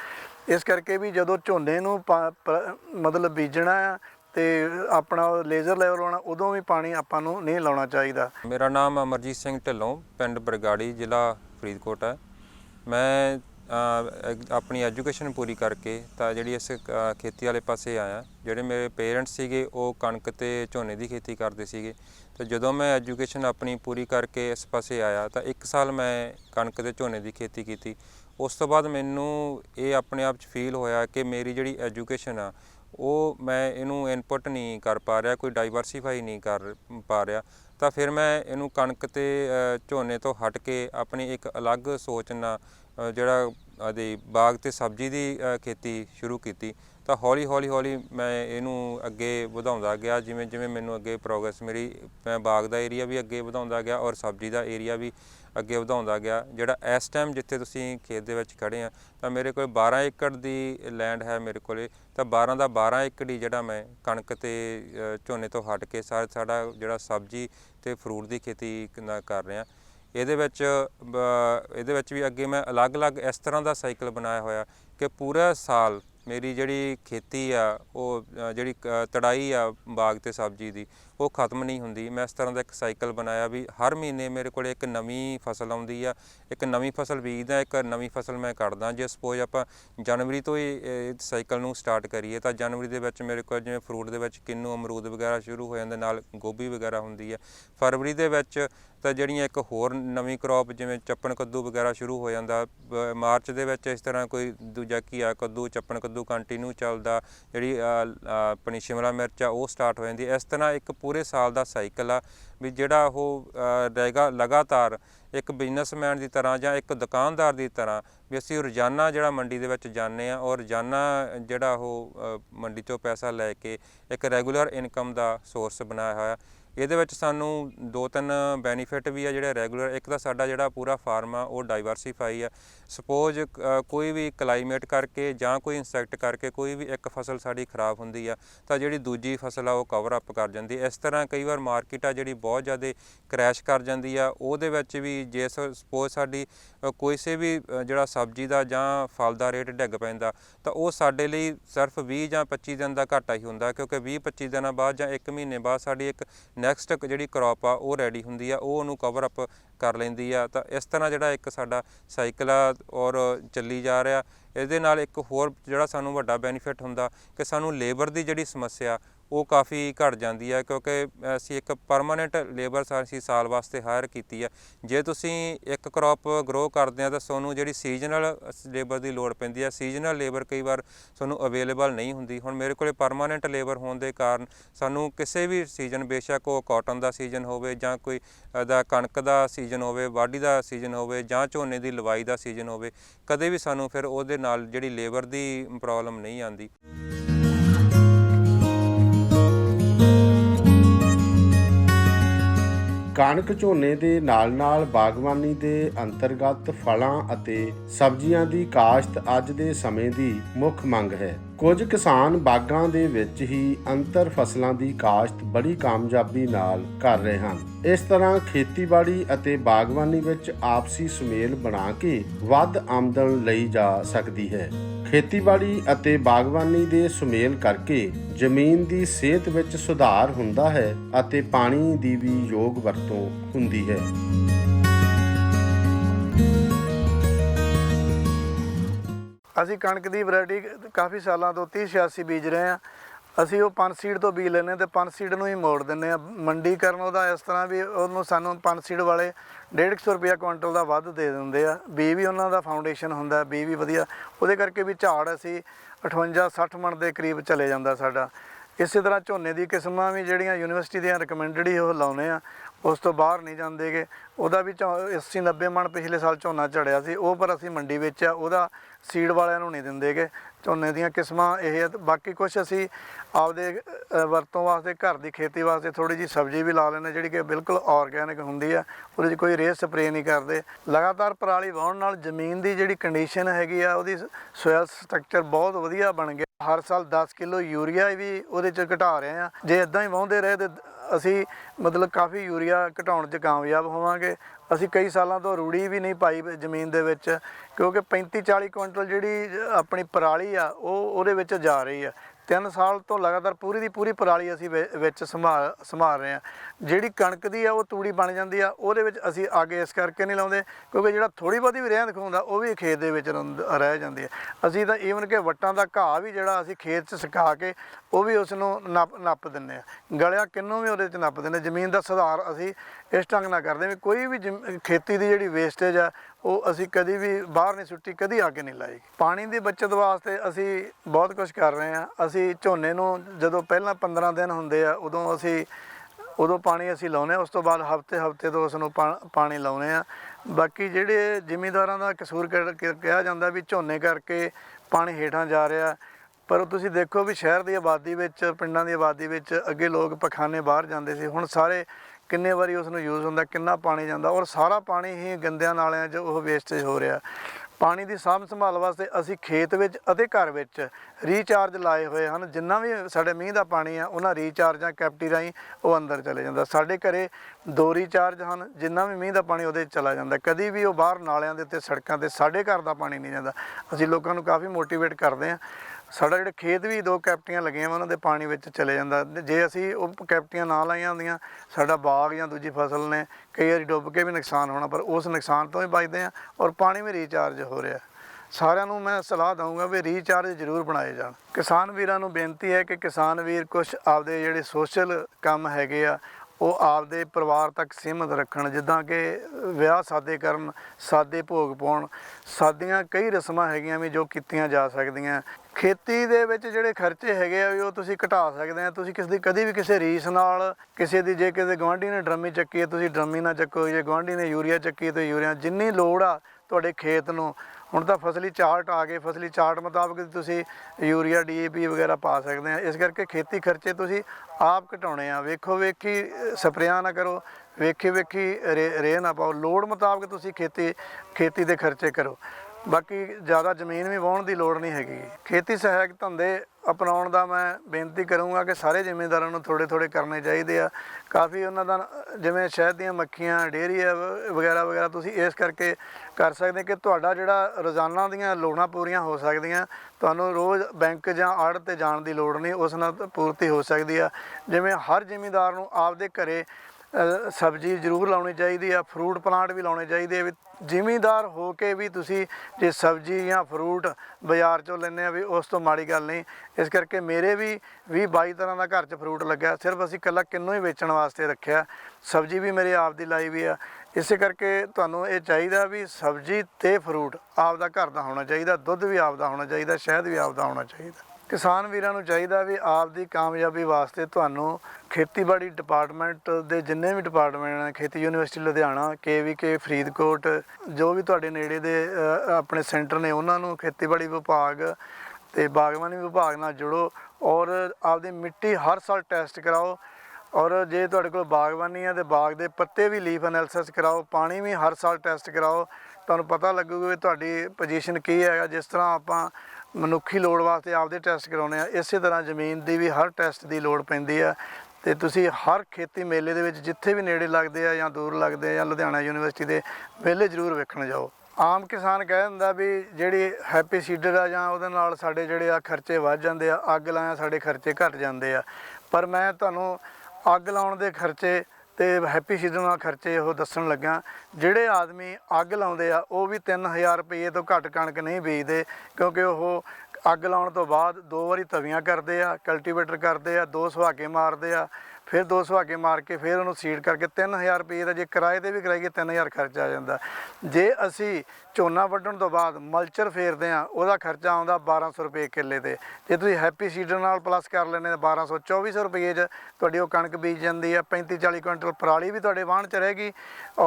ਇਸ ਕਰਕੇ ਵੀ ਜਦੋਂ ਝੋਨੇ ਨੂੰ ਪਾ- ਪ- ਮਤਲਬ ਬੀਜਣਾ ਆ ਤੇ ਆਪਣਾ ਲੇਜ਼ਰ ਲੈਵਲ ਹੋਣਾ ਉਦੋਂ ਵੀ ਪਾਣੀ ਆਪਾਂ ਨੂੰ ਨਹੀਂ ਲਾਉਣਾ ਚਾਹੀਦਾ। ਮੇਰਾ ਨਾਮ ਅਮਰਜੀਤ ਸਿੰਘ ਢਿੱਲੋਂ ਪਿੰਡ ਬਰਗਾੜੀ ਜ਼ਿਲ੍ਹਾ ਫਰੀਦਕੋਟ ਹੈ। ਮੈਂ ਅ, ਆਪਣੀ ਐਜੂਕੇਸ਼ਨ ਪੂਰੀ ਕਰਕੇ ਤਾਂ ਜਿਹੜੀ ਇਸ ਖੇਤੀ ਵਾਲੇ ਪਾਸੇ ਆਇਆ। ਜਿਹੜੇ ਮੇਰੇ ਪੇਰੈਂਟਸ ਸੀਗੇ ਉਹ ਕਣਕ ਤੇ ਝੋਨੇ ਦੀ ਖੇਤੀ ਕਰਦੇ ਸੀਗੇ। ਤੇ ਜਦੋਂ ਮੈਂ ਐਜੂਕੇਸ਼ਨ ਆਪਣੀ ਪੂਰੀ ਕਰਕੇ ਇਸ ਪਾਸੇ ਆਇਆ ਤਾਂ ਇੱਕ ਸਾਲ ਮੈਂ ਕਣਕ ਤੇ ਝੋਨੇ ਦੀ ਖੇਤੀ ਕੀਤੀ। ਉਸ ਤੋਂ ਬਾਅਦ ਮੈਨੂੰ ਇਹ ਆਪਣੇ ਆਪ 'ਚ ਫੀਲ ਹੋਇਆ ਕਿ ਮੇਰੀ ਜਿਹੜੀ ਐਜੂਕੇਸ਼ਨ ਆ ਉਹ ਮੈਂ ਇਹਨੂੰ ਇਨਪੁਟ ਨਹੀਂ ਕਰ ਪਾ ਰਿਹਾ, ਕੋਈ ਡਾਈਵਰਸਿਫਾਈ ਨਹੀਂ ਕਰ ਪਾ ਰਿਹਾ, ਤਾਂ ਫਿਰ ਮੈਂ ਇਹਨੂੰ ਕਣਕ ਤੇ ਝੋਨੇ ਤੋਂ ਹਟ ਕੇ ਆਪਣੀ ਇੱਕ ਅਲੱਗ ਸੋਚ ਨਾਲ ਜਿਹੜਾ ਆਦੀ ਬਾਗ ਤੇ ਸਬਜ਼ੀ ਦੀ ਖੇਤੀ ਸ਼ੁਰੂ ਕੀਤੀ। ਤਾਂ ਹੌਲੀ ਹੌਲੀ ਹੌਲੀ ਮੈਂ ਇਹਨੂੰ ਅੱਗੇ ਵਧਾਉਂਦਾ ਗਿਆ, ਜਿਵੇਂ ਜਿਵੇਂ ਮੈਨੂੰ ਅੱਗੇ ਪ੍ਰੋਗਰੈਸ ਮੇਰੀ ਮੈਂ ਬਾਗ ਦਾ ਏਰੀਆ ਵੀ ਅੱਗੇ ਵਧਾਉਂਦਾ ਗਿਆ ਔਰ ਸਬਜ਼ੀ ਦਾ ਏਰੀਆ ਵੀ ਅੱਗੇ ਵਧਾਉਂਦਾ ਗਿਆ। ਜਿਹੜਾ ਇਸ ਟਾਈਮ ਜਿੱਥੇ ਤੁਸੀਂ ਖੇਤ ਦੇ ਵਿੱਚ ਖੜੇ ਆ, ਤਾਂ ਮੇਰੇ ਕੋਲ 12 ਏਕੜ ਦੀ ਲੈਂਡ ਹੈ ਮੇਰੇ ਕੋਲੇ, ਤਾਂ 12 ਦਾ 12 ਏਕੜ ਹੀ ਜਿਹੜਾ ਮੈਂ ਕਣਕ ਤੇ ਝੋਨੇ ਤੋਂ ਹਟ ਕੇ ਸਾਰਾ ਸਾਡਾ ਜਿਹੜਾ ਸਬਜ਼ੀ ਤੇ ਫਰੂਟ ਦੀ ਖੇਤੀ ਕਰ ਰਿਹਾ। ਇਹਦੇ ਵਿੱਚ ਇਹਦੇ ਵਿੱਚ ਵੀ ਅੱਗੇ ਮੈਂ ਅਲੱਗ-ਅਲੱਗ ਇਸ ਤਰ੍ਹਾਂ ਦਾ ਸਾਈਕਲ ਬਣਾਇਆ ਹੋਇਆ ਕਿ ਪੂਰਾ ਸਾਲ ਮੇਰੀ ਜਿਹੜੀ ਖੇਤੀ ਆ ਉਹ ਜਿਹੜੀ ਕ- ਤੜਾਈ ਆ ਬਾਗ ਤੇ ਸਬਜ਼ੀ ਦੀ ਉਹ ਖਤਮ ਨਹੀਂ ਹੁੰਦੀ। ਮੈਂ ਇਸ ਤਰ੍ਹਾਂ ਦਾ ਇੱਕ ਸਾਈਕਲ ਬਣਾਇਆ ਵੀ ਹਰ ਮਹੀਨੇ ਮੇਰੇ ਕੋਲ ਇੱਕ ਨਵੀਂ ਫਸਲ ਆਉਂਦੀ ਆ, ਇੱਕ ਨਵੀਂ ਫਸਲ ਬੀਜਦਾ, ਇੱਕ ਨਵੀਂ ਫਸਲ ਮੈਂ ਕੱਢਦਾ। ਜੇ ਸਪੋਜ਼ ਆਪਾਂ ਜਨਵਰੀ ਤੋਂ ਹੀ ਸਾਈਕਲ ਨੂੰ ਸਟਾਰਟ ਕਰੀਏ ਤਾਂ ਜਨਵਰੀ ਦੇ ਵਿੱਚ ਮੇਰੇ ਕੋਲ ਜਿਵੇਂ ਫਰੂਟ ਦੇ ਵਿੱਚ ਕਿੰਨੂ, ਅਮਰੂਦ ਵਗੈਰਾ ਸ਼ੁਰੂ ਹੋ ਜਾਂਦੇ, ਨਾਲ ਗੋਭੀ ਵਗੈਰਾ ਹੁੰਦੀ ਆ। ਫਰਵਰੀ ਦੇ ਵਿੱਚ ਤਾਂ ਜਿਹੜੀਆਂ ਇੱਕ ਹੋਰ ਨਵੀਂ ਕ੍ਰੌਪ ਜਿਵੇਂ ਚੱਪਣ ਕੱਦੂ ਵਗੈਰਾ ਸ਼ੁਰੂ ਹੋ ਜਾਂਦਾ। ਮਾਰਚ ਦੇ ਵਿੱਚ ਇਸ ਤਰ੍ਹਾਂ ਕੋਈ ਦੂਜਾ ਘੀਆ ਕੱਦੂ, ਚੱਪਣ ਕੱਦੂ ਕੰਟੀਨਿਊ ਚੱਲਦਾ। ਜਿਹੜੀ ਆਪਣੀ ਸ਼ਿਮਲਾ ਮਿਰਚ ਆ, ਉਹ ਸਟਾਰਟ ਹੋ ਜਾਂਦੀ। ਇਸ ਤਰ੍ਹਾਂ ਇੱਕ ਪੂਰੇ ਸਾਲ ਦਾ ਸਾਈਕਲ ਆ ਵੀ ਜਿਹੜਾ ਉਹ ਅ, ਰਹੇਗਾ ਲਗਾਤਾਰ ਇੱਕ ਬਿਜ਼ਨਸਮੈਨ ਦੀ ਤਰ੍ਹਾਂ ਜਾਂ ਇੱਕ ਦੁਕਾਨਦਾਰ ਦੀ ਤਰ੍ਹਾਂ ਵੀ ਅਸੀਂ ਰੋਜ਼ਾਨਾ ਜਿਹੜਾ ਮੰਡੀ ਦੇ ਵਿੱਚ ਜਾਂਦੇ ਆ ਔਰ ਰੋਜ਼ਾਨਾ ਜਿਹੜਾ ਉਹ ਮੰਡੀ ਤੋਂ ਪੈਸਾ ਲੈ ਕੇ ਇੱਕ ਰੈਗੂਲਰ ਇਨਕਮ ਦਾ ਸੋਰਸ ਬਣਾਇਆ ਹੋਇਆ। ਇਹਦੇ ਵਿੱਚ ਸਾਨੂੰ ਦੋ ਤਿੰਨ ਬੈਨੀਫਿਟ ਵੀ ਆ ਜਿਹੜੇ ਰੈਗੂਲਰ ਇੱਕ ਤਾਂ ਸਾਡਾ ਜਿਹੜਾ ਪੂਰਾ ਫਾਰਮ ਆ ਉਹ ਡਾਈਵਰਸਿਫਾਈ ਆ। ਸਪੋਜ਼ ਕੋਈ ਵੀ ਕਲਾਈਮੇਟ ਕਰਕੇ ਜਾਂ ਕੋਈ ਇਨਸੈਕਟ ਕਰਕੇ ਕੋਈ ਵੀ ਇੱਕ ਫਸਲ ਸਾਡੀ ਖਰਾਬ ਹੁੰਦੀ ਆ ਤਾਂ ਜਿਹੜੀ ਦੂਜੀ ਫਸਲ ਆ ਉਹ ਕਵਰ ਅਪ ਕਰ ਜਾਂਦੀ। ਇਸ ਤਰ੍ਹਾਂ ਕਈ ਵਾਰ ਮਾਰਕੀਟ ਆ ਜਿਹੜੀ ਬਹੁਤ ਜ਼ਿਆਦਾ ਕ੍ਰੈਸ਼ ਕਰ ਜਾਂਦੀ ਆ ਉਹਦੇ ਵਿੱਚ ਵੀ ਜੇ ਸਪੋਜ਼ ਸਾਡੀ ਅ, ਵੀ ਜਿਹੜਾ ਸਬਜ਼ੀ ਦਾ ਜਾਂ ਫਲ ਦਾ ਰੇਟ ਡਿੱਗ ਪੈਂਦਾ ਤਾਂ ਉਹ ਸਾਡੇ ਲਈ ਸਿਰਫ 20 ਜਾਂ 25 ਦਿਨ ਦਾ ਘਾਟਾ ਹੀ ਹੁੰਦਾ ਕਿਉਂਕਿ 20 25 ਦਿਨਾਂ ਬਾਅਦ ਜਾਂ 1 ਮਹੀਨੇ ਬਾਅਦ ਸਾਡੀ ਇੱਕ ਨੈਕਸਟ ਜਿਹੜੀ ਕ੍ਰੌਪ ਆ, ਉਹ ਰੈਡੀ ਹੁੰਦੀ ਆ, ਉਹ ਉਹਨੂੰ ਕਵਰ ਅਪ ਕਰ ਲੈਂਦੀ ਆ। ਤਾਂ ਇਸ ਤਰ੍ਹਾਂ ਜਿਹੜਾ ਇੱਕ ਸਾਡਾ ਸਾਈਕਲ ਆ ਔਰ ਚੱਲੀ ਜਾ ਰਿਹਾ। ਇਹਦੇ ਨਾਲ ਇੱਕ ਹੋਰ ਜਿਹੜਾ ਸਾਨੂੰ ਵੱਡਾ ਬੈਨੀਫਿਟ ਹੁੰਦਾ ਕਿ ਸਾਨੂੰ ਲੇਬਰ ਦੀ ਜਿਹੜੀ ਸਮੱਸਿਆ ਉਹ ਕਾਫੀ ਘਟ ਜਾਂਦੀ ਹੈ ਕਿਉਂਕਿ ਅਸੀਂ ਇੱਕ ਪਰਮਾਨੈਂਟ ਲੇਬਰ ਅਸੀਂ ਸਾਲ ਵਾਸਤੇ ਹਾਇਰ ਕੀਤੀ ਹੈ ਜੇ ਤੁਸੀਂ ਇੱਕ ਕ੍ਰੌਪ ਗਰੋ ਕਰਦੇ ਆ ਤਾਂ ਤੁਹਾਨੂੰ ਜਿਹੜੀ ਸੀਜ਼ਨਲ ਲੇਬਰ ਦੀ ਲੋੜ ਪੈਂਦੀ ਹੈ ਸੀਜ਼ਨਲ ਲੇਬਰ ਕਈ ਵਾਰ ਤੁਹਾਨੂੰ ਅਵੇਲੇਬਲ ਨਹੀਂ ਹੁੰਦੀ। ਹੁਣ ਮੇਰੇ ਕੋਲੇ ਪਰਮਾਨੈਂਟ ਲੇਬਰ ਹੋਣ ਦੇ ਕਾਰਨ ਸਾਨੂੰ ਕਿਸੇ ਵੀ ਸੀਜ਼ਨ ਬੇਸ਼ੱਕ ਉਹ ਕਾਟਨ ਦਾ ਸੀਜ਼ਨ ਹੋਵੇ ਜਾਂ ਕੋਈ ਦਾ ਕਣਕ ਦਾ ਸੀਜ਼ਨ ਹੋਵੇ, ਵਾਢੀ ਦਾ ਸੀਜ਼ਨ ਹੋਵੇ ਜਾਂ ਝੋਨੇ ਦੀ ਲਵਾਈ ਦਾ ਸੀਜ਼ਨ ਹੋਵੇ, ਕਦੇ ਵੀ ਸਾਨੂੰ ਫਿਰ ਉਹਦੇ ਨਾਲ ਜਿਹੜੀ ਲੇਬਰ ਦੀ ਪ੍ਰੋਬਲਮ ਨਹੀਂ ਆਉਂਦੀ। ਕਣਕ ਝੋਨੇ ਦੇ ਨਾਲ-ਨਾਲ ਬਾਗਬਾਨੀ ਦੇ ਅੰਤਰਗਤ ਫਲਾਂ ਅਤੇ ਸਬਜ਼ੀਆਂ ਦੀ ਕਾਸ਼ਤ ਅੱਜ ਦੇ ਸਮੇਂ ਦੀ ਮੁੱਖ ਮੰਗ ਹੈ। ਕੁਝ ਕਿਸਾਨ ਬਾਗਾਂ ਦੇ ਵਿੱਚ ਹੀ ਅੰਤਰ ਫਸਲਾਂ ਦੀ ਕਾਸ਼ਤ ਬੜੀ ਕਾਮਯਾਬੀ ਨਾਲ ਕਰ ਰਹੇ ਹਨ। ਇਸ ਤਰ੍ਹਾਂ ਖੇਤੀਬਾੜੀ ਅਤੇ ਬਾਗਬਾਨੀ ਵਿੱਚ ਆਪਸੀ ਸੁਮੇਲ ਬਣਾ ਕੇ ਵੱਧ ਆਮਦਨ ਲਈ ਜਾ ਸਕਦੀ ਹੈ। ਖੇਤੀਬਾੜੀ ਅਤੇ ਬਾਗਬਾਨੀ ਦੇ ਸੁਮੇਲ ਕਰਕੇ ਜ਼ਮੀਨ ਦੀ ਸਿਹਤ ਵਿੱਚ ਸੁਧਾਰ ਹੁੰਦਾ ਹੈ ਅਤੇ ਪਾਣੀ ਦੀ ਵੀ ਯੋਗ ਵਰਤੋਂ ਹੁੰਦੀ ਹੈ। ਅਸੀਂ ਕਣਕ ਦੀ ਵੈਰਾਈਟੀ ਕਾਫੀ ਸਾਲਾਂ ਤੋਂ 30 86 ਬੀਜ ਰਹੇ ਹਾਂ। ਅਸੀਂ ਉਹ ਪੰਜ ਸੀਡ ਤੋਂ ਬੀਜ ਲੈਂਦੇ ਹਾਂ ਤੇ ਪੰਜ ਸੀਡ ਨੂੰ ਹੀ ਮੋੜ ਦਿੰਦੇ ਆ ਮੰਡੀਕਰਨ ਉਹਦਾ ਇਸ ਤਰ੍ਹਾਂ ਵੀ ਉਹਨੂੰ ਸਾਨੂੰ ਪੰਜ ਸੀਡ ਵਾਲੇ 150 ਰੁਪਿਆ ਕੁਇੰਟਲ ਦਾ ਵੱਧ ਦੇ ਦਿੰਦੇ ਆ। ਬੀ ਵੀ ਉਹਨਾਂ ਦਾ ਫਾਊਂਡੇਸ਼ਨ ਹੁੰਦਾ ਬੀ ਵੀ ਵਧੀਆ। ਉਹਦੇ ਕਰਕੇ ਵੀ ਝਾੜ ਅਸੀਂ 58 60 ਮਣ ਦੇ ਕਰੀਬ ਚਲੇ ਜਾਂਦਾ ਸਾਡਾ। ਇਸੇ ਤਰ੍ਹਾਂ ਝੋਨੇ ਦੀ ਕਿਸਮਾਂ ਵੀ ਜਿਹੜੀਆਂ ਯੂਨੀਵਰਸਿਟੀ ਦੀਆਂ ਰਿਕਮੈਂਡਡ ਹੀ ਉਹ ਲਾਉਨੇ ਆ, ਉਸ ਤੋਂ ਬਾਹਰ ਨਹੀਂ ਜਾਂਦੇਗੇ। ਉਹਦਾ ਵੀ 80 90 ਮਣ ਪਿਛਲੇ ਸਾਲ ਝੋਨਾ ਝੜਿਆ ਸੀ, ਉਹ ਪਰ ਅਸੀਂ ਮੰਡੀ ਵੇਚਿਆ ਉਹਦਾ ਸੀਡ ਵਾਲਿਆਂ ਨੂੰ ਨਹੀਂ ਦਿੰਦੇਗੇ। ਝੋਨੇ ਦੀਆਂ ਕਿਸਮਾਂ ਇਹ ਆ ਤੇ ਬਾਕੀ ਕੁਝ ਅਸੀਂ ਆਪਦੇ ਅ, ਵਰਤੋਂ ਵਾਸਤੇ ਘਰ ਦੀ ਖੇਤੀ ਵਾਸਤੇ ਥੋੜੀ ਜੀ ਸਬਜ਼ੀ ਵੀ ਲਾ ਲੈਂਦੇ ਜਿਹੜੀ ਕਿ ਬਿਲਕੁਲ ਆਰਗੈਨਿਕ ਹੁੰਦੀ ਆ ਉਹਦੇ 'ਚ ਕੋਈ ਰੇਹ ਸਪਰੇਅ ਨਹੀਂ ਕਰਦੇ। ਲਗਾਤਾਰ ਪਰਾਲੀ ਵਾਹੁਣ ਨਾਲ ਜ਼ਮੀਨ ਦੀ ਜਿਹੜੀ ਕੰਡੀਸ਼ਨ ਹੈਗੀ ਆ ਉਹਦੀ ਸੋਇਲ ਸਟਰਕਚਰ ਬਹੁਤ ਵਧੀਆ ਬਣ ਗਿਆ। ਹਰ ਸਾਲ 10 ਕਿਲੋ ਯੂਰੀਆ ਵੀ ਉਹਦੇ 'ਚ ਘਟਾ ਰਹੇ ਆ ਜੇ ਇਦਾਂ ਹੀ ਵਾਹੁੰਦੇ ਰਹੇ ਤੇ ਅਸੀਂ ਮਤਲਬ ਕਾਫੀ ਯੂਰੀਆ ਘਟਾਉਣ 'ਚ ਕਾਮਯਾਬ ਹੋਵਾਂਗੇ। ਅਸੀਂ ਕਈ ਸਾਲਾਂ ਤੋਂ ਰੂੜੀ ਵੀ ਨਹੀਂ ਪਾਈ ਜ਼ਮੀਨ ਦੇ ਵਿੱਚ, ਕਿਉਂਕਿ 35 40 ਕੁਇੰਟਲ ਜਿਹੜੀ ਆਪਣੀ ਪਰਾਲੀ ਆ, ਉਹ ਉਹਦੇ ਵਿੱਚ ਜਾ ਰਹੀ ਆ। ਤਿੰਨ ਸਾਲ ਤੋਂ ਲਗਾਤਾਰ ਪੂਰੀ ਦੀ ਪੂਰੀ ਪਰਾਲੀ ਅਸੀਂ ਵਿ- ਵਿੱਚ ਸੰਭਾਲ ਸੰਭਾਲ ਰਹੇ ਹਾਂ। ਜਿਹੜੀ ਕਣਕ ਦੀ ਆ, ਉਹ ਤੂੜੀ ਬਣ ਜਾਂਦੀ ਆ, ਉਹਦੇ ਵਿੱਚ ਅਸੀਂ ਅੱਗ ਇਸ ਕਰਕੇ ਨਹੀਂ ਲਾਉਂਦੇ, ਕਿਉਂਕਿ ਜਿਹੜਾ ਥੋੜੀ ਬਹੁਤੀ ਵੀ ਰਹਿੰਦ ਖੂੰਹਦ ਆ, ਉਹ ਵੀ ਖੇਤ ਦੇ ਵਿੱਚ ਰਹਿੰਦ- ਰਹਿ ਜਾਂਦੀ ਆ। ਅਸੀਂ ਤਾਂ ਈਵਨ ਕਿ ਵੱਟਾਂ ਦਾ ਘਾਹ ਵੀ ਜਿਹੜਾ ਅਸੀਂ ਖੇਤ 'ਚ ਸੁਕਾ ਕੇ, ਉਹ ਵੀ ਉਸ ਨੂੰ ਨੱਪ ਨੱਪ ਦਿੰਨੇ ਆ। ਗਲਿਆ ਕਿੰਨੂ ਵੀ ਉਹਦੇ 'ਚ ਨੱਪ ਦਿੰਨੇ ਜ਼ਮੀਨ ਦਾ ਸੁਧਾਰ ਅਸੀਂ ਇਸ ਢੰਗ ਨਾਲ ਕਰਦੇ ਵੀ ਕੋਈ ਵੀ ਜਿਮ, ਖੇਤੀ ਦੀ ਜਿਹੜੀ ਵੇਸਟੇਜ ਆ, ਉਹ ਅਸੀਂ ਕਦੀ ਵੀ ਬਾਹਰ ਨਹੀਂ ਸੁੱਟੀ, ਕਦੀ ਆ ਕੇ ਨਹੀਂ ਲਾਈ। ਪਾਣੀ ਦੀ ਬਚਤ ਵਾਸਤੇ ਅਸੀਂ ਬਹੁਤ ਕੁਝ ਕਰ ਰਹੇ ਹਾਂ। ਅਸੀਂ ਝੋਨੇ ਨੂੰ ਜਦੋਂ ਪਹਿਲਾਂ 15 ਦਿਨ ਹੁੰਦੇ ਆ, ਉਦੋਂ ਅਸੀਂ, ਉਦੋਂ ਪਾਣੀ ਅਸੀਂ ਲਾਉਨੇ ਆ ਉਸ ਤੋਂ ਬਾਅਦ ਹਫ਼ਤੇ ਹਫ਼ਤੇ ਤੋਂ ਉਸ ਨੂੰ ਪਾ- ਪਾਣੀ ਲਾਉਨੇ ਆ ਬਾਕੀ ਜਿਹੜੇ ਜ਼ਿਮੀਂਦਾਰਾਂ ਦਾ ਕਸੂਰ ਕਹਿ- ਕਹਿ- ਕਿਹਾ ਜਾਂਦਾ ਵੀ ਝੋਨੇ ਕਰਕੇ ਪਾਣੀ ਹੇਠਾਂ ਜਾ ਰਿਹਾ, ਪਰ ਤੁਸੀਂ ਦੇਖੋ ਵੀ ਸ਼ਹਿਰ ਦੀ ਆਬਾਦੀ ਵਿੱਚ, ਪਿੰਡਾਂ ਦੀ ਆਬਾਦੀ ਵਿੱਚ ਅੱਗੇ ਲੋਕ ਪਖਾਨੇ ਬਾਹਰ ਜਾਂਦੇ ਸੀ। ਹੁਣ ਸਾਰੇ ਕਿੰਨੇ ਵਾਰੀ ਉਸ ਨੂੰ ਯੂਜ਼ ਹੁੰਦਾ, ਕਿੰਨਾ ਪਾਣੀ ਜਾਂਦਾ, ਔਰ ਸਾਰਾ ਪਾਣੀ ਹੀ ਗੰਦਿਆਂ ਨਾਲਿਆਂ 'ਚ ਉਹ ਵੇਸਟੇਜ ਹੋ ਰਿਹਾ। ਪਾਣੀ ਦੀ ਸਾਂਭ ਸੰਭਾਲ ਵਾਸਤੇ ਅਸੀਂ ਖੇਤ ਵਿੱਚ ਅਤੇ ਘਰ ਵਿੱਚ ਰੀਚਾਰਜ ਲਾਏ ਹੋਏ ਹਨ। ਜਿੰਨਾ ਵੀ ਸਾਡੇ ਮੀਂਹ ਦਾ ਪਾਣੀ ਆ, ਉਹਨਾਂ ਰੀਚਾਰਜਾਂ ਕੈਪਟੀ ਰਾਹੀਂ ਉਹ ਅੰਦਰ ਚਲੇ ਜਾਂਦਾ। ਸਾਡੇ ਘਰੇ ਦੋ ਰੀਚਾਰਜ ਹਨ, ਜਿੰਨਾ ਵੀ ਮੀਂਹ ਦਾ ਪਾਣੀ ਉਹਦੇ ਚਲਾ ਜਾਂਦਾ। ਕਦੀ ਵੀ ਉਹ ਬਾਹਰ ਨਾਲਿਆਂ ਦੇ ਉੱਤੇ, ਸੜਕਾਂ ਤੇ, ਸਾਡੇ ਘਰ ਦਾ ਪਾਣੀ ਨਹੀਂ ਜਾਂਦਾ। ਅਸੀਂ ਲੋਕਾਂ ਨੂੰ ਕਾਫੀ ਮੋਟੀਵੇਟ ਕਰਦੇ ਹਾਂ। ਸਾਡਾ ਜਿਹੜੇ ਖੇਤ ਵੀ ਦੋ ਕੈਪਟੀਆਂ ਲੱਗੀਆਂ ਵਾ, ਉਹਨਾਂ ਦੇ ਪਾਣੀ ਵਿੱਚ ਚਲੇ ਜਾਂਦਾ। ਜੇ ਅਸੀਂ ਉਹ ਕੈਪਟੀਆਂ ਨਾ ਲਾਈਆਂ ਹੁੰਦੀਆਂ, ਸਾਡਾ ਬਾਗ ਜਾਂ ਦੂਜੀ ਫਸਲ ਨੇ ਕਈ ਵਾਰੀ ਡੁੱਬ ਕੇ ਵੀ ਨੁਕਸਾਨ ਹੋਣਾ, ਪਰ ਉਸ ਨੁਕਸਾਨ ਤੋਂ ਵੀ ਬਚਦੇ ਆ ਔਰ ਪਾਣੀ ਵੀ ਰੀਚਾਰਜ ਹੋ ਰਿਹਾ। ਸਾਰਿਆਂ ਨੂੰ ਮੈਂ ਸਲਾਹ ਦਊਂਗਾ ਵੀ ਰੀਚਾਰਜ ਜ਼ਰੂਰ ਬਣਾਏ ਜਾਣ। ਕਿਸਾਨ ਵੀਰਾਂ ਨੂੰ ਬੇਨਤੀ ਹੈ ਕਿ ਕਿਸਾਨ ਵੀਰ ਕੁਝ ਆਪਦੇ ਜਿਹੜੇ ਸੋਸ਼ਲ ਕੰਮ ਹੈਗੇ ਆ ਉਹ ਆਪਦੇ ਪਰਿਵਾਰ ਤੱਕ ਸੀਮਤ ਰੱਖਣ, ਜਿੱਦਾਂ ਕਿ ਵਿਆਹ ਸਾਦੇ ਕਰਨ, ਸਾਦੇ ਭੋਗ ਪਾਉਣ, ਸਾਦੀਆਂ ਕਈ ਰਸਮਾਂ ਹੈਗੀਆਂ ਵੀ ਜੋ ਕੀਤੀਆਂ ਜਾ ਸਕਦੀਆਂ। ਖੇਤੀ ਦੇ ਵਿੱਚ ਜਿਹੜੇ ਖਰਚੇ ਹੈਗੇ ਆ ਵੀ ਉਹ ਤੁਸੀਂ ਘਟਾ ਸਕਦੇ ਆ। ਤੁਸੀਂ ਕਿਸੇ ਦੀ ਕਦੀ ਵੀ ਕਿਸੇ ਰੀਸ ਨਾਲ ਕਿਸੇ ਦੀ, ਜੇ ਕਿਸੇ ਗਵਾਂਢੀ ਨੇ ਡਰਮੀ ਚੱਕੀ ਹੈ, ਤੁਸੀਂ ਡਰਮੀ ਨਾ ਚੱਕੋ, ਜੇ ਗਵਾਂਢੀ ਨੇ ਯੂਰੀਆ ਚੱਕੀ ਹੈ, ਤੇ ਯੂਰੀਆ ਜਿੰਨੀ ਲੋੜ ਆ ਤੁਹਾਡੇ ਖੇਤ ਨੂੰ ਹੁਣ ਤਾਂ ਫਸਲੀ ਚਾਰਟ ਆ ਗਏ। ਫਸਲੀ ਚਾਰਟ ਮੁਤਾਬਕ ਤੁਸੀਂ ਯੂਰੀਆ ਡੀਏਪੀ ਵਗੈਰਾ ਪਾ ਸਕਦੇ ਆ। ਇਸ ਕਰਕੇ ਖੇਤੀ ਖਰਚੇ ਤੁਸੀਂ ਆਪ ਘਟਾਉਣੇ ਆ। ਵੇਖੋ ਵੇਖੀ ਸਪਰੇਆਂ ਨਾ ਕਰੋ। ਵੇਖੀ ਵੇਖੀ ਰੇ ਰੇ ਨਾ ਪਾਓ। ਲੋੜ ਮੁਤਾਬਕ ਤੁਸੀਂ ਖੇਤੀ ਖੇਤੀ ਦੇ ਖਰਚੇ ਕਰੋ। ਬਾਕੀ ਜ਼ਿਆਦਾ ਜ਼ਮੀਨ ਵੀ ਵਾਹੁਣ ਦੀ ਲੋੜ ਨਹੀਂ ਹੈਗੀ। ਖੇਤੀ ਸਹਾਇਕ ਧੰਦੇ ਅਪਣਾਉਣ ਦਾ ਮੈਂ ਬੇਨਤੀ ਕਰੂੰਗਾ ਕਿ ਸਾਰੇ ਜ਼ਿਮੀਂਦਾਰਾਂ ਨੂੰ ਥੋੜੇ ਥੋੜੇ ਕਰਨੇ ਚਾਹੀਦੇ ਆ। ਕਾਫੀ ਉਹਨਾਂ ਦਾ ਜਿਵੇਂ ਸ਼ਹਿਦ ਦੀਆਂ ਮੱਖੀਆਂ, ਡੇਅਰੀ ਆ, ਵਗੈਰਾ ਵਗੈਰਾ ਤੁਸੀਂ ਇਸ ਕਰਕੇ ਕਰ ਸਕਦੇ ਕਿ ਤੁਹਾਡਾ ਜਿਹੜਾ ਰੋਜ਼ਾਨਾ ਦੀਆਂ ਲੋੜਾਂ ਪੂਰੀਆਂ ਹੋ ਸਕਦੀਆਂ। ਤੁਹਾਨੂੰ ਰੋਜ਼ ਬੈਂਕ ਜਾਂ ਆੜ ਤੇ ਜਾਣ ਦੀ ਲੋੜ ਨਹੀਂ, ਉਸ ਨਾਲ ਪੂਰਤੀ ਹੋ ਸਕਦੀ ਆ। ਜਿਵੇਂ ਹਰ ਜ਼ਿਮੀਂਦਾਰ ਨੂੰ ਆਪਦੇ ਘਰੇ ਸਬਜ਼ੀ ਜ਼ਰੂਰ ਲਾਉਣੀ ਚਾਹੀਦੀ ਆ ਫਰੂਟ ਪਲਾਂਟ ਵੀ ਲਾਉਣੇ ਚਾਹੀਦੇ ਆ ਵੀ ਜ਼ਿਮੀਂਦਾਰ ਹੋ ਕੇ ਵੀ ਤੁਸੀਂ ਜੇ ਸਬਜ਼ੀ ਜਾਂ ਫਰੂਟ ਬਾਜ਼ਾਰ ਚੋਂ ਲੈਂਦੇ ਆ ਵੀ ਉਸ ਤੋਂ ਮਾੜੀ ਗੱਲ ਨਹੀਂ। ਇਸ ਕਰਕੇ ਮੇਰੇ ਵੀ 20 22 ਤਰ੍ਹਾਂ ਦਾ ਘਰ 'ਚ ਫਰੂਟ ਲੱਗਾ ਸਿਰਫ ਅਸੀਂ ਇਕੱਲਾ ਕਿੰਨੂ ਹੀ ਵੇਚਣ ਵਾਸਤੇ ਰੱਖਿਆ। ਸਬਜ਼ੀ ਵੀ ਮੇਰੇ ਆਪ ਦੀ ਲਾਈ ਵੀ ਆ। ਇਸੇ ਕਰਕੇ ਤੁਹਾਨੂੰ ਇਹ ਚਾਹੀਦਾ ਵੀ ਸਬਜ਼ੀ ਤੇ ਫਰੂਟ ਆਪ ਦਾ ਘਰ ਦਾ ਹੋਣਾ ਚਾਹੀਦਾ, ਦੁੱਧ ਵੀ ਆਪ ਦਾ ਹੋਣਾ ਚਾਹੀਦਾ, ਸ਼ਹਿਦ ਵੀ ਆਪ ਦਾ ਹੋਣਾ ਚਾਹੀਦਾ। ਕਿਸਾਨ ਵੀਰਾਂ ਨੂੰ ਚਾਹੀਦਾ ਵੀ ਆਪ ਦੀ ਕਾਮਯਾਬੀ ਵਾਸਤੇ ਤੁਹਾਨੂੰ ਖੇਤੀਬਾੜੀ ਡਿਪਾਰਟਮੈਂਟ ਦੇ ਜਿੰਨੇ ਵੀ ਡਿਪਾਰਟਮੈਂਟ ਨੇ, ਖੇਤੀ ਯੂਨੀਵਰਸਿਟੀ ਲੁਧਿਆਣਾ ਕੇਵੀਕੇ ਫਰੀਦਕੋਟ, ਜੋ ਵੀ ਤੁਹਾਡੇ ਨੇੜੇ ਦੇ ਆਪਣੇ ਸੈਂਟਰ ਨੇ, ਉਹਨਾਂ ਨੂੰ ਖੇਤੀਬਾੜੀ ਵਿਭਾਗ ਤੇ ਬਾਗਬਾਨੀ ਵਿਭਾਗ ਨਾਲ ਜੁੜੋ ਔਰ ਆਪਦੀ ਮਿੱਟੀ ਹਰ ਸਾਲ ਟੈਸਟ ਕਰਾਓ ਔਰ ਜੇ ਤੁਹਾਡੇ ਕੋਲ ਬਾਗਬਾਨੀ ਹੈ ਤੇ ਬਾਗ ਦੇ ਪੱਤੇ ਵੀ ਲੀਫ ਐਨਾਲਿਸਿਸ ਕਰਾਓ, ਪਾਣੀ ਵੀ ਹਰ ਸਾਲ ਟੈਸਟ ਕਰਾਓ, ਤੁਹਾਨੂੰ ਪਤਾ ਲੱਗੂਗਾ ਵੀ ਤੁਹਾਡੀ ਪੋਜੀਸ਼ਨ ਕੀ ਹੈਗਾ ਜਿਸ ਤਰ੍ਹਾਂ ਆਪਾਂ ਮਨੁੱਖੀ ਲੋੜ ਵਾਸਤੇ ਆਪਦੇ ਟੈਸਟ ਕਰਾਉਨੇ ਆ। ਇਸੇ ਤਰ੍ਹਾਂ ਜ਼ਮੀਨ ਦੀ ਵੀ ਹਰ ਟੈਸਟ ਦੀ ਲੋੜ ਪੈਂਦੀ ਆ। ਤੇ ਤੁਸੀਂ ਹਰ ਖੇਤੀ ਮੇਲੇ ਦੇ ਵਿੱਚ ਜਿੱਥੇ ਵੀ ਨੇੜੇ ਲੱਗਦੇ ਆ ਜਾਂ ਦੂਰ ਲੱਗਦੇ ਆ ਜਾਂ ਲੁਧਿਆਣਾ ਯੂਨੀਵਰਸਿਟੀ ਦੇ ਮੇਲੇ ਜ਼ਰੂਰ ਵੇਖਣ ਜਾਓ। ਆਮ ਕਿਸਾਨ ਕਹਿ ਦਿੰਦਾ ਵੀ ਜਿਹੜੀ ਹੈਪੀ ਸੀਡਰ ਆ ਜਾਂ ਉਹਦੇ ਨਾਲ ਸਾਡੇ ਜਿਹੜੇ ਆ ਖਰਚੇ ਵੱਧ ਜਾਂਦੇ ਆ, ਅੱਗ ਲਾਇਆ ਸਾਡੇ ਖਰਚੇ ਘਟ ਜਾਂਦੇ ਆ। ਪਰ ਮੈਂ ਤੁਹਾਨੂੰ ਅੱਗ ਲਾਉਣ ਦੇ ਖਰਚੇ ਤੇ ਹੈਪੀ ਸੀਜ਼ਨ ਨਾਲ ਖਰਚੇ ਉਹ ਦੱਸਣ ਲੱਗਾ ਜਿਹੜੇ ਆਦਮੀ ਅੱਗ ਲਾਉਂਦੇ ਆ, ਉਹ ਵੀ 3000 ਰੁਪਏ ਤੋਂ ਘੱਟ ਕਣਕ ਨਹੀਂ ਬੀਜਦੇ, ਕਿਉਂਕਿ ਉਹ ਅੱਗ ਲਾਉਣ ਤੋਂ ਬਾਅਦ ਦੋ ਵਾਰੀ ਤਵੀਆਂ ਕਰਦੇ ਆ ਕਲਟੀਵੇਟਰ ਕਰਦੇ ਆ, ਦੋ ਸੁਹਾਗੇ ਮਾਰਦੇ ਆ, ਫਿਰ ਦੋ ਸੁਹਾਗੇ ਮਾਰ ਕੇ ਫਿਰ ਉਹਨੂੰ ਸੀਡ ਕਰਕੇ 3000 ਰੁਪਏ ਦਾ ਜੇ ਕਿਰਾਏ ਤੇ ਵੀ ਕਰਾਈਏ 3000 ਖਰਚਾ ਆ ਜਾਂਦਾ। ਜੇ ਅਸੀਂ ਝੋਨਾ ਵੱਢਣ ਤੋਂ ਬਾਅਦ ਮਲਚਰ ਫੇਰਦੇ ਆ ਉਹਦਾ ਖਰਚਾ ਆਉਂਦਾ 1200 ਰੁਪਏ ਕਿੱਲੇ ਤੇ। ਜੇ ਤੁਸੀਂ ਹੈਪੀ ਸੀਡਰ ਨਾਲ ਪਲੱਸ ਕਰ ਲੈਂਦੇ ਤਾਂ 1200 2400 ਰੁਪਏ 'ਚ ਤੁਹਾਡੀ ਉਹ ਕਣਕ ਬੀਜ ਜਾਂਦੀ ਆ 35 40 ਕੁਇੰਟਲ ਪਰਾਲੀ ਵੀ ਤੁਹਾਡੇ ਵਾਹਣ 'ਚ ਰਹੇਗੀ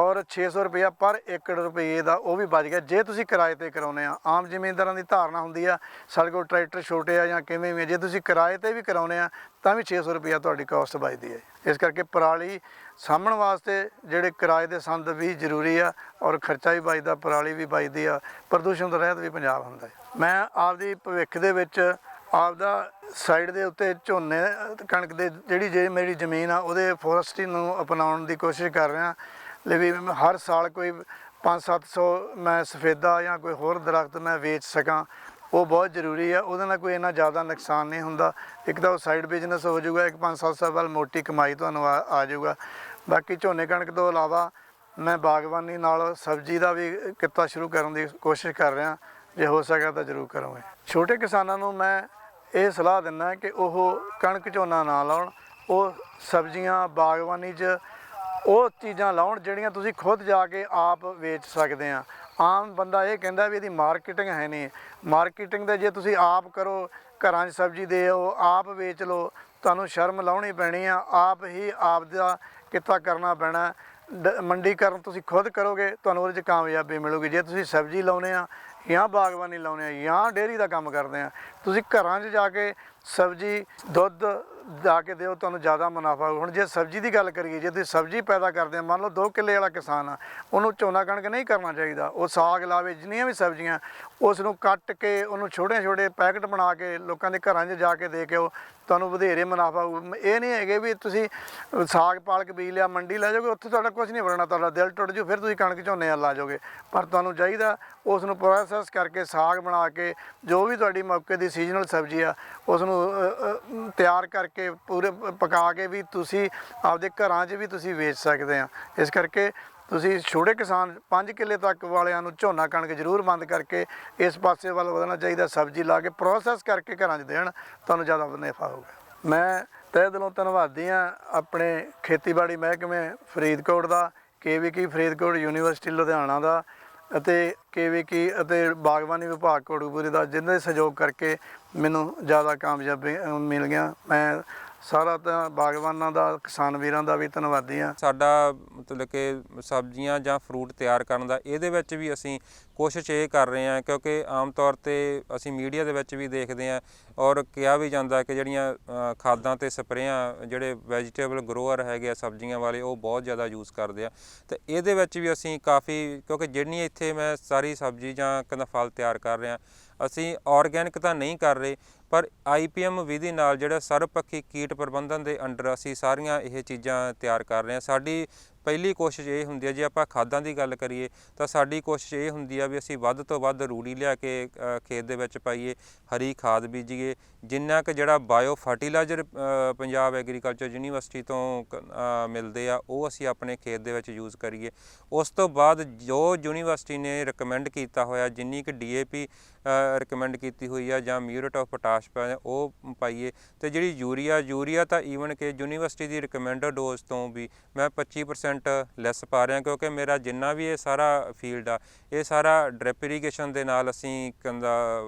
ਔਰ 600 ਰੁਪਇਆ ਪਰ ਏਕੜ ਰੁਪਏ ਦਾ ਉਹ ਵੀ ਬਚ ਗਿਆ। ਜੇ ਤੁਸੀਂ ਕਿਰਾਏ ਤੇ ਕਰਾਉਨੇ ਆ ਆਮ ਜ਼ਿਮੀਂਦਾਰਾਂ ਦੀ ਧਾਰਨਾ ਹੁੰਦੀ ਆ ਸਾਡੇ ਕੋਲ ਟਰੈਕਟਰ ਛੋਟੇ ਆ ਜਾਂ ਕਿਵੇਂ ਵੀ ਆ, ਜੇ ਤੁਸੀਂ ਕਿਰਾਏ ਤੇ ਵੀ ਕਰਾਉਨੇ ਆ ਤਾਂ ਵੀ 600 ਰੁਪਇਆ ਤੁਹਾਡੀ ਕਾਸਟ ਬਚਦੀ ਹੈ। ਇਸ ਕਰਕੇ ਪਰਾਲੀ ਸਾਂਭਣ ਵਾਸਤੇ ਜਿਹੜੇ ਕਿਰਾਏ ਦੇ ਸੰਦ ਵੀ ਜ਼ਰੂਰੀ ਆ ਔਰ ਖਰਚਾ ਵੀ ਬਚਦਾ ਪਰਾਲੀ ਵੀ ਬਚਦੀ ਆ, ਪ੍ਰਦੂਸ਼ਣ ਤੋਂ ਰਹਿਤ ਵੀ ਪੰਜਾਬ ਹੁੰਦਾ ਹੈ। ਮੈਂ ਆਪਦੀ ਭਵਿੱਖ ਦੇ ਵਿੱਚ ਆਪਦਾ ਸਾਈਡ ਦੇ ਉੱਤੇ ਝੋਨੇ, ਕਣਕ ਦੇ ਜਿਹੜੀ ਜੇ ਮੇਰੀ ਜ਼ਮੀਨ ਆ, ਉਹਦੇ ਫੋਰੈਸਟਰੀ ਨੂੰ ਅਪਣਾਉਣ ਦੀ ਕੋਸ਼ਿਸ਼ ਕਰ ਰਿਹਾ। ਲਈ ਵੀ ਹਰ ਸਾਲ ਕੋਈ 5-700 ਮੈਂ ਸਫੇਦਾ ਜਾਂ ਕੋਈ ਹੋਰ ਦਰਖਤ ਮੈਂ ਵੇਚ ਸਕਾਂ, ਉਹ ਬਹੁਤ ਜ਼ਰੂਰੀ ਆ। ਉਹਦੇ ਨਾਲ ਕੋਈ ਇੰਨਾ ਜ਼ਿਆਦਾ ਨੁਕਸਾਨ ਨਹੀਂ ਹੁੰਦਾ। ਇੱਕ ਤਾਂ ਉਹ ਸਾਈਡ ਬਿਜ਼ਨਸ ਹੋ ਜਾਊਗਾ, ਇੱਕ 5-7 ਸਾਲ ਬਾਅਦ ਮੋਟੀ ਕਮਾਈ ਤੁਹਾਨੂੰ ਆ ਆ ਜਾਊਗਾ। ਬਾਕੀ ਝੋਨੇ ਕਣਕ ਤੋਂ ਇਲਾਵਾ ਮੈਂ ਬਾਗਬਾਨੀ ਨਾਲ ਸਬਜ਼ੀ ਦਾ ਵੀ ਕਿੱਤਾ ਸ਼ੁਰੂ ਕਰਨ ਦੀ ਕੋਸ਼ਿਸ਼ ਕਰ ਰਿਹਾ। ਜੇ ਹੋ ਸਕਿਆ ਤਾਂ ਜ਼ਰੂਰ ਕਰਾਂਗੇ। ਛੋਟੇ ਕਿਸਾਨਾਂ ਨੂੰ ਮੈਂ ਇਹ ਸਲਾਹ ਦਿੰਦਾ ਕਿ ਉਹ ਕਣਕ ਝੋਨਾ ਨਾ ਲਾਉਣ। ਉਹ ਸਬਜ਼ੀਆਂ ਬਾਗਬਾਨੀ 'ਚ ਉਹ ਚੀਜ਼ਾਂ ਲਾਉਣ ਜਿਹੜੀਆਂ ਤੁਸੀਂ ਖੁਦ ਜਾ ਕੇ ਆਪ ਵੇਚ ਸਕਦੇ ਆ। ਆਮ ਬੰਦਾ ਇਹ ਕਹਿੰਦਾ ਵੀ ਇਹਦੀ ਮਾਰਕੀਟਿੰਗ ਹੈ ਨਹੀਂ। ਮਾਰਕੀਟਿੰਗ ਦੇ ਜੇ ਤੁਸੀਂ ਆਪ ਕਰੋ, ਘਰਾਂ 'ਚ ਸਬਜ਼ੀ ਦੇ ਆਓ, ਆਪ ਵੇਚ ਲਓ, ਤੁਹਾਨੂੰ ਸ਼ਰਮ ਲਾਉਣੀ ਪੈਣੀ ਆ। ਆਪ ਹੀ ਆਪ ਦਾ ਕਿੱਤਾ ਕਰਨਾ ਪੈਣਾ। ਮੰਡੀਕਰਨ ਤੁਸੀਂ ਖੁਦ ਕਰੋਗੇ, ਤੁਹਾਨੂੰ ਉਹਦੇ 'ਚ ਕਾਮਯਾਬੀ ਮਿਲੂਗੀ। ਜੇ ਤੁਸੀਂ ਸਬਜ਼ੀ ਲਾਉਨੇ ਆ ਜਾਂ ਬਾਗਬਾਨੀ ਲਾਉਨੇ ਆ ਜਾਂ ਡੇਅਰੀ ਦਾ ਕੰਮ ਕਰਦੇ ਆ, ਤੁਸੀਂ ਘਰਾਂ 'ਚ ਜਾ ਕੇ ਸਬਜ਼ੀ, ਦੁੱਧ ਜਾ ਕੇ ਦਿਓ, ਤੁਹਾਨੂੰ ਜ਼ਿਆਦਾ ਮੁਨਾਫਾ ਹੋਊ। ਹੁਣ ਜੇ ਸਬਜ਼ੀ ਦੀ ਗੱਲ ਕਰੀਏ, ਜੇ ਤੁਸੀਂ ਸਬਜ਼ੀ ਪੈਦਾ ਕਰਦੇ ਆ, ਮੰਨ ਲਓ 2 ਕਿੱਲੇ ਵਾਲਾ ਕਿਸਾਨ ਆ, ਉਹਨੂੰ ਝੋਨਾ ਕਣਕ ਨਹੀਂ ਕਰਨਾ ਚਾਹੀਦਾ ਉਹ ਸਾਗ ਲਾਵੇ, ਜਿੰਨੀਆਂ ਵੀ ਸਬਜ਼ੀਆਂ, ਉਸ ਨੂੰ ਕੱਟ ਕੇ, ਉਹਨੂੰ ਛੋਟੇ ਛੋਟੇ ਪੈਕਟ ਬਣਾ ਕੇ, ਲੋਕਾਂ ਦੇ ਘਰਾਂ 'ਚ ਜਾ ਕੇ ਦੇ ਕੇ ਉਹ ਤੁਹਾਨੂੰ ਵਧੇਰੇ ਮੁਨਾਫਾ ਹੋਊ। ਇਹ ਨਹੀਂ ਹੈਗੇ ਵੀ ਤੁਸੀਂ ਸਾਗ ਪਾਲਕ ਬੀਜ ਲਿਆ, ਮੰਡੀ ਲੈ ਜਾਓਗੇ, ਉੱਥੇ ਤੁਹਾਡਾ ਕੁਝ ਨਹੀਂ ਬਣਨਾ ਤੁਹਾਡਾ ਦਿਲ ਟੁੱਟ ਜੂ, ਫਿਰ ਤੁਸੀਂ ਕਣਕ ਝੋਨੇ ਵੱਲ ਆ ਜਾਓਗੇ ਪਰ ਤੁਹਾਨੂੰ ਚਾਹੀਦਾ, ਉਸ ਨੂੰ ਪ੍ਰੋਸੈਸ ਕਰਕੇ ਸਾਗ ਬਣਾ ਕੇ, ਜੋ ਵੀ ਤੁਹਾਡੀ ਮੌਕੇ ਦੀ ਸੀਜ਼ਨਲ ਸਬਜ਼ੀ ਆ, ਉਸ ਨੂੰ ਤਿਆਰ ਕਰਕੇ ਪੂਰੇ ਪਕਾ ਕੇ ਵੀ ਤੁਸੀਂ ਆਪਦੇ ਘਰਾਂ 'ਚ ਵੀ ਤੁਸੀਂ ਵੇਚ ਸਕਦੇ ਆ। ਇਸ ਕਰਕੇ ਤੁਸੀਂ ਛੋਟੇ ਕਿਸਾਨ 5 ਕਿੱਲੇ ਤੱਕ ਵਾਲਿਆਂ ਨੂੰ ਝੋਨਾ ਕਣਕ ਜ਼ਰੂਰ ਬੰਦ ਕਰਕੇ ਇਸ ਪਾਸੇ ਵੱਲ ਵਧਣਾ ਚਾਹੀਦਾ, ਸਬਜ਼ੀ ਲਾ ਕੇ ਪ੍ਰੋਸੈਸ ਕਰਕੇ ਘਰਾਂ 'ਚ ਦੇਣ, ਤੁਹਾਨੂੰ ਜ਼ਿਆਦਾ ਮੁਨਾਫਾ ਹੋਊਗਾ। ਮੈਂ ਤਹਿ ਦਿਲੋਂ ਧੰਨਵਾਦੀ ਆ ਆਪਣੇ ਖੇਤੀਬਾੜੀ ਮਹਿਕਮੇ ਫਰੀਦਕੋਟ ਦਾ ਕੇਵੀਕੀ ਫਰੀਦਕੋਟ ਯੂਨੀਵਰਸਿਟੀ ਲੁਧਿਆਣਾ ਦਾ ਅਤੇ ਕੇਵੀਕੀ ਅਤੇ ਬਾਗਬਾਨੀ ਵਿਭਾਗ ਕੋਟਕਪੂਰੇ ਦਾ ਜਿਨ੍ਹਾਂ ਦੇ ਸਹਿਯੋਗ ਕਰਕੇ ਮੈਨੂੰ ਜ਼ਿਆਦਾ ਕਾਮਯਾਬੀ ਮਿਲ ਗਿਆ ਮੈਂ ਸਾਰਾ ਤਾਂ ਬਾਗਬਾਨਾਂ ਦਾ, ਕਿਸਾਨ ਵੀਰਾਂ ਦਾ ਵੀ ਧੰਨਵਾਦੀ ਆ ਸਾਡਾ ਮਤਲਬ ਕਿ ਸਬਜ਼ੀਆਂ ਜਾਂ ਫਰੂਟ ਤਿਆਰ ਕਰਨ ਦਾ, ਇਹਦੇ ਵਿੱਚ ਵੀ ਅਸੀਂ ਕੋਸ਼ਿਸ਼ ਇਹ ਕਰ ਰਹੇ ਹਾਂ, ਕਿਉਂਕਿ ਆਮ ਤੌਰ ਤੇ ਅਸੀਂ ਮੀਡੀਆ ਦੇ ਵਿੱਚ ਵੀ ਦੇਖਦੇ ਹਾਂ ਔਰ ਕਿਹਾ ਵੀ ਜਾਂਦਾ ਕਿ ਜਿਹੜੀਆਂ ਖਾਦਾਂ ਤੇ ਸਪਰੇਆਂ ਜਿਹੜੇ ਵੈਜੀਟੇਬਲ ਗਰੋਅਰ ਹੈਗੇ ਆ, ਸਬਜ਼ੀਆਂ ਵਾਲੇ, ਉਹ ਬਹੁਤ ਜ਼ਿਆਦਾ ਯੂਜ਼ ਕਰਦੇ ਆ। ਤੇ ਇਹਦੇ ਵਿੱਚ ਵੀ ਅਸੀਂ ਕਾਫੀ, ਕਿਉਂਕਿ ਜਿਹੜੀ ਇੱਥੇ ਮੈਂ ਸਾਰੀ ਸਬਜ਼ੀ ਜਾਂ ਕਹਿੰਦਾ ਫਲ ਤਿਆਰ ਕਰ ਰਿਹਾ, ਅਸੀਂ ਆਰਗੈਨਿਕ ਤਾਂ ਨਹੀਂ ਕਰ ਰਹੇ ਪਰ ਆਈਪੀਐਮ ਵਿਧੀ ਨਾਲ ਜਿਹੜਾ ਸਰਬਪੱਖੀ ਕੀਟ ਪ੍ਰਬੰਧਨ ਦੇ ਅੰਡਰ ਅਸੀਂ ਸਾਰੀਆਂ ਇਹ ਚੀਜ਼ਾਂ ਤਿਆਰ ਕਰ ਰਹੇ ਹਾਂ। ਸਾਡੀ ਪਹਿਲੀ ਕੋਸ਼ਿਸ਼ ਇਹ ਹੁੰਦੀ ਹੈ, ਜੇ ਆਪਾਂ ਖਾਦਾਂ ਦੀ ਗੱਲ ਕਰੀਏ, ਤਾਂ ਸਾਡੀ ਕੋਸ਼ਿਸ਼ ਇਹ ਹੁੰਦੀ ਆ ਵੀ ਅਸੀਂ ਵੱਧ ਤੋਂ ਵੱਧ ਰੂੜੀ ਲਿਆ ਕੇ ਖੇਤ ਦੇ ਵਿੱਚ ਪਾਈਏ, ਹਰੀ ਖਾਦ ਬੀਜੀਏ। ਜਿੰਨਾ ਕਿ ਜਿਹੜਾ bio fertiliser Punjab agriculture university ਤੋਂ ਮਿਲਦੇ ਆ, ਉਹ ਅਸੀਂ ਆਪਣੇ ਖੇਤ ਦੇ ਵਿੱਚ ਯੂਜ਼ ਕਰੀਏ। ਉਸ ਤੋਂ ਬਾਅਦ ਜੋ ਯੂਨੀਵਰਸਿਟੀ ਨੇ ਰეკਮੈਂਡ ਕੀਤਾ ਹੋਇਆ, ਜਿੰਨੀ ਕਿ ਡੀਏਪੀ ਰეკਮੈਂਡ ਕੀਤੀ ਹੋਈ ਆ, ਜਾਂ ਮਿਊਰੇਟ ਆਫ ਪੋਟਾਸ਼ ਉਹ ਪਾਈਏ, ਤੇ ਜਿਹੜੀ ਯੂਰੀਆ ਯੂਰੀਆ ਤਾਂ ਈਵਨ ਕਿ ਯੂਨੀਵਰਸਿਟੀ ਦੀ ਰეკਮੈਂਡਡ ਡੋਜ਼ ਤੋਂ ਵੀ ਮੈਂ 25% ਲੈਸ ਪਾ ਰਹੇ ਹਾਂ ਕਿਉਂਕਿ ਮੇਰਾ ਜਿੰਨਾ ਵੀ ਇਹ ਸਾਰਾ ਫੀਲਡ ਆ, ਇਹ ਸਾਰਾ ਡ੍ਰਿਪ ਇਰੀਗੇਸ਼ਨ ਦੇ ਨਾਲ ਅਸੀਂ ਕੰਦਾ,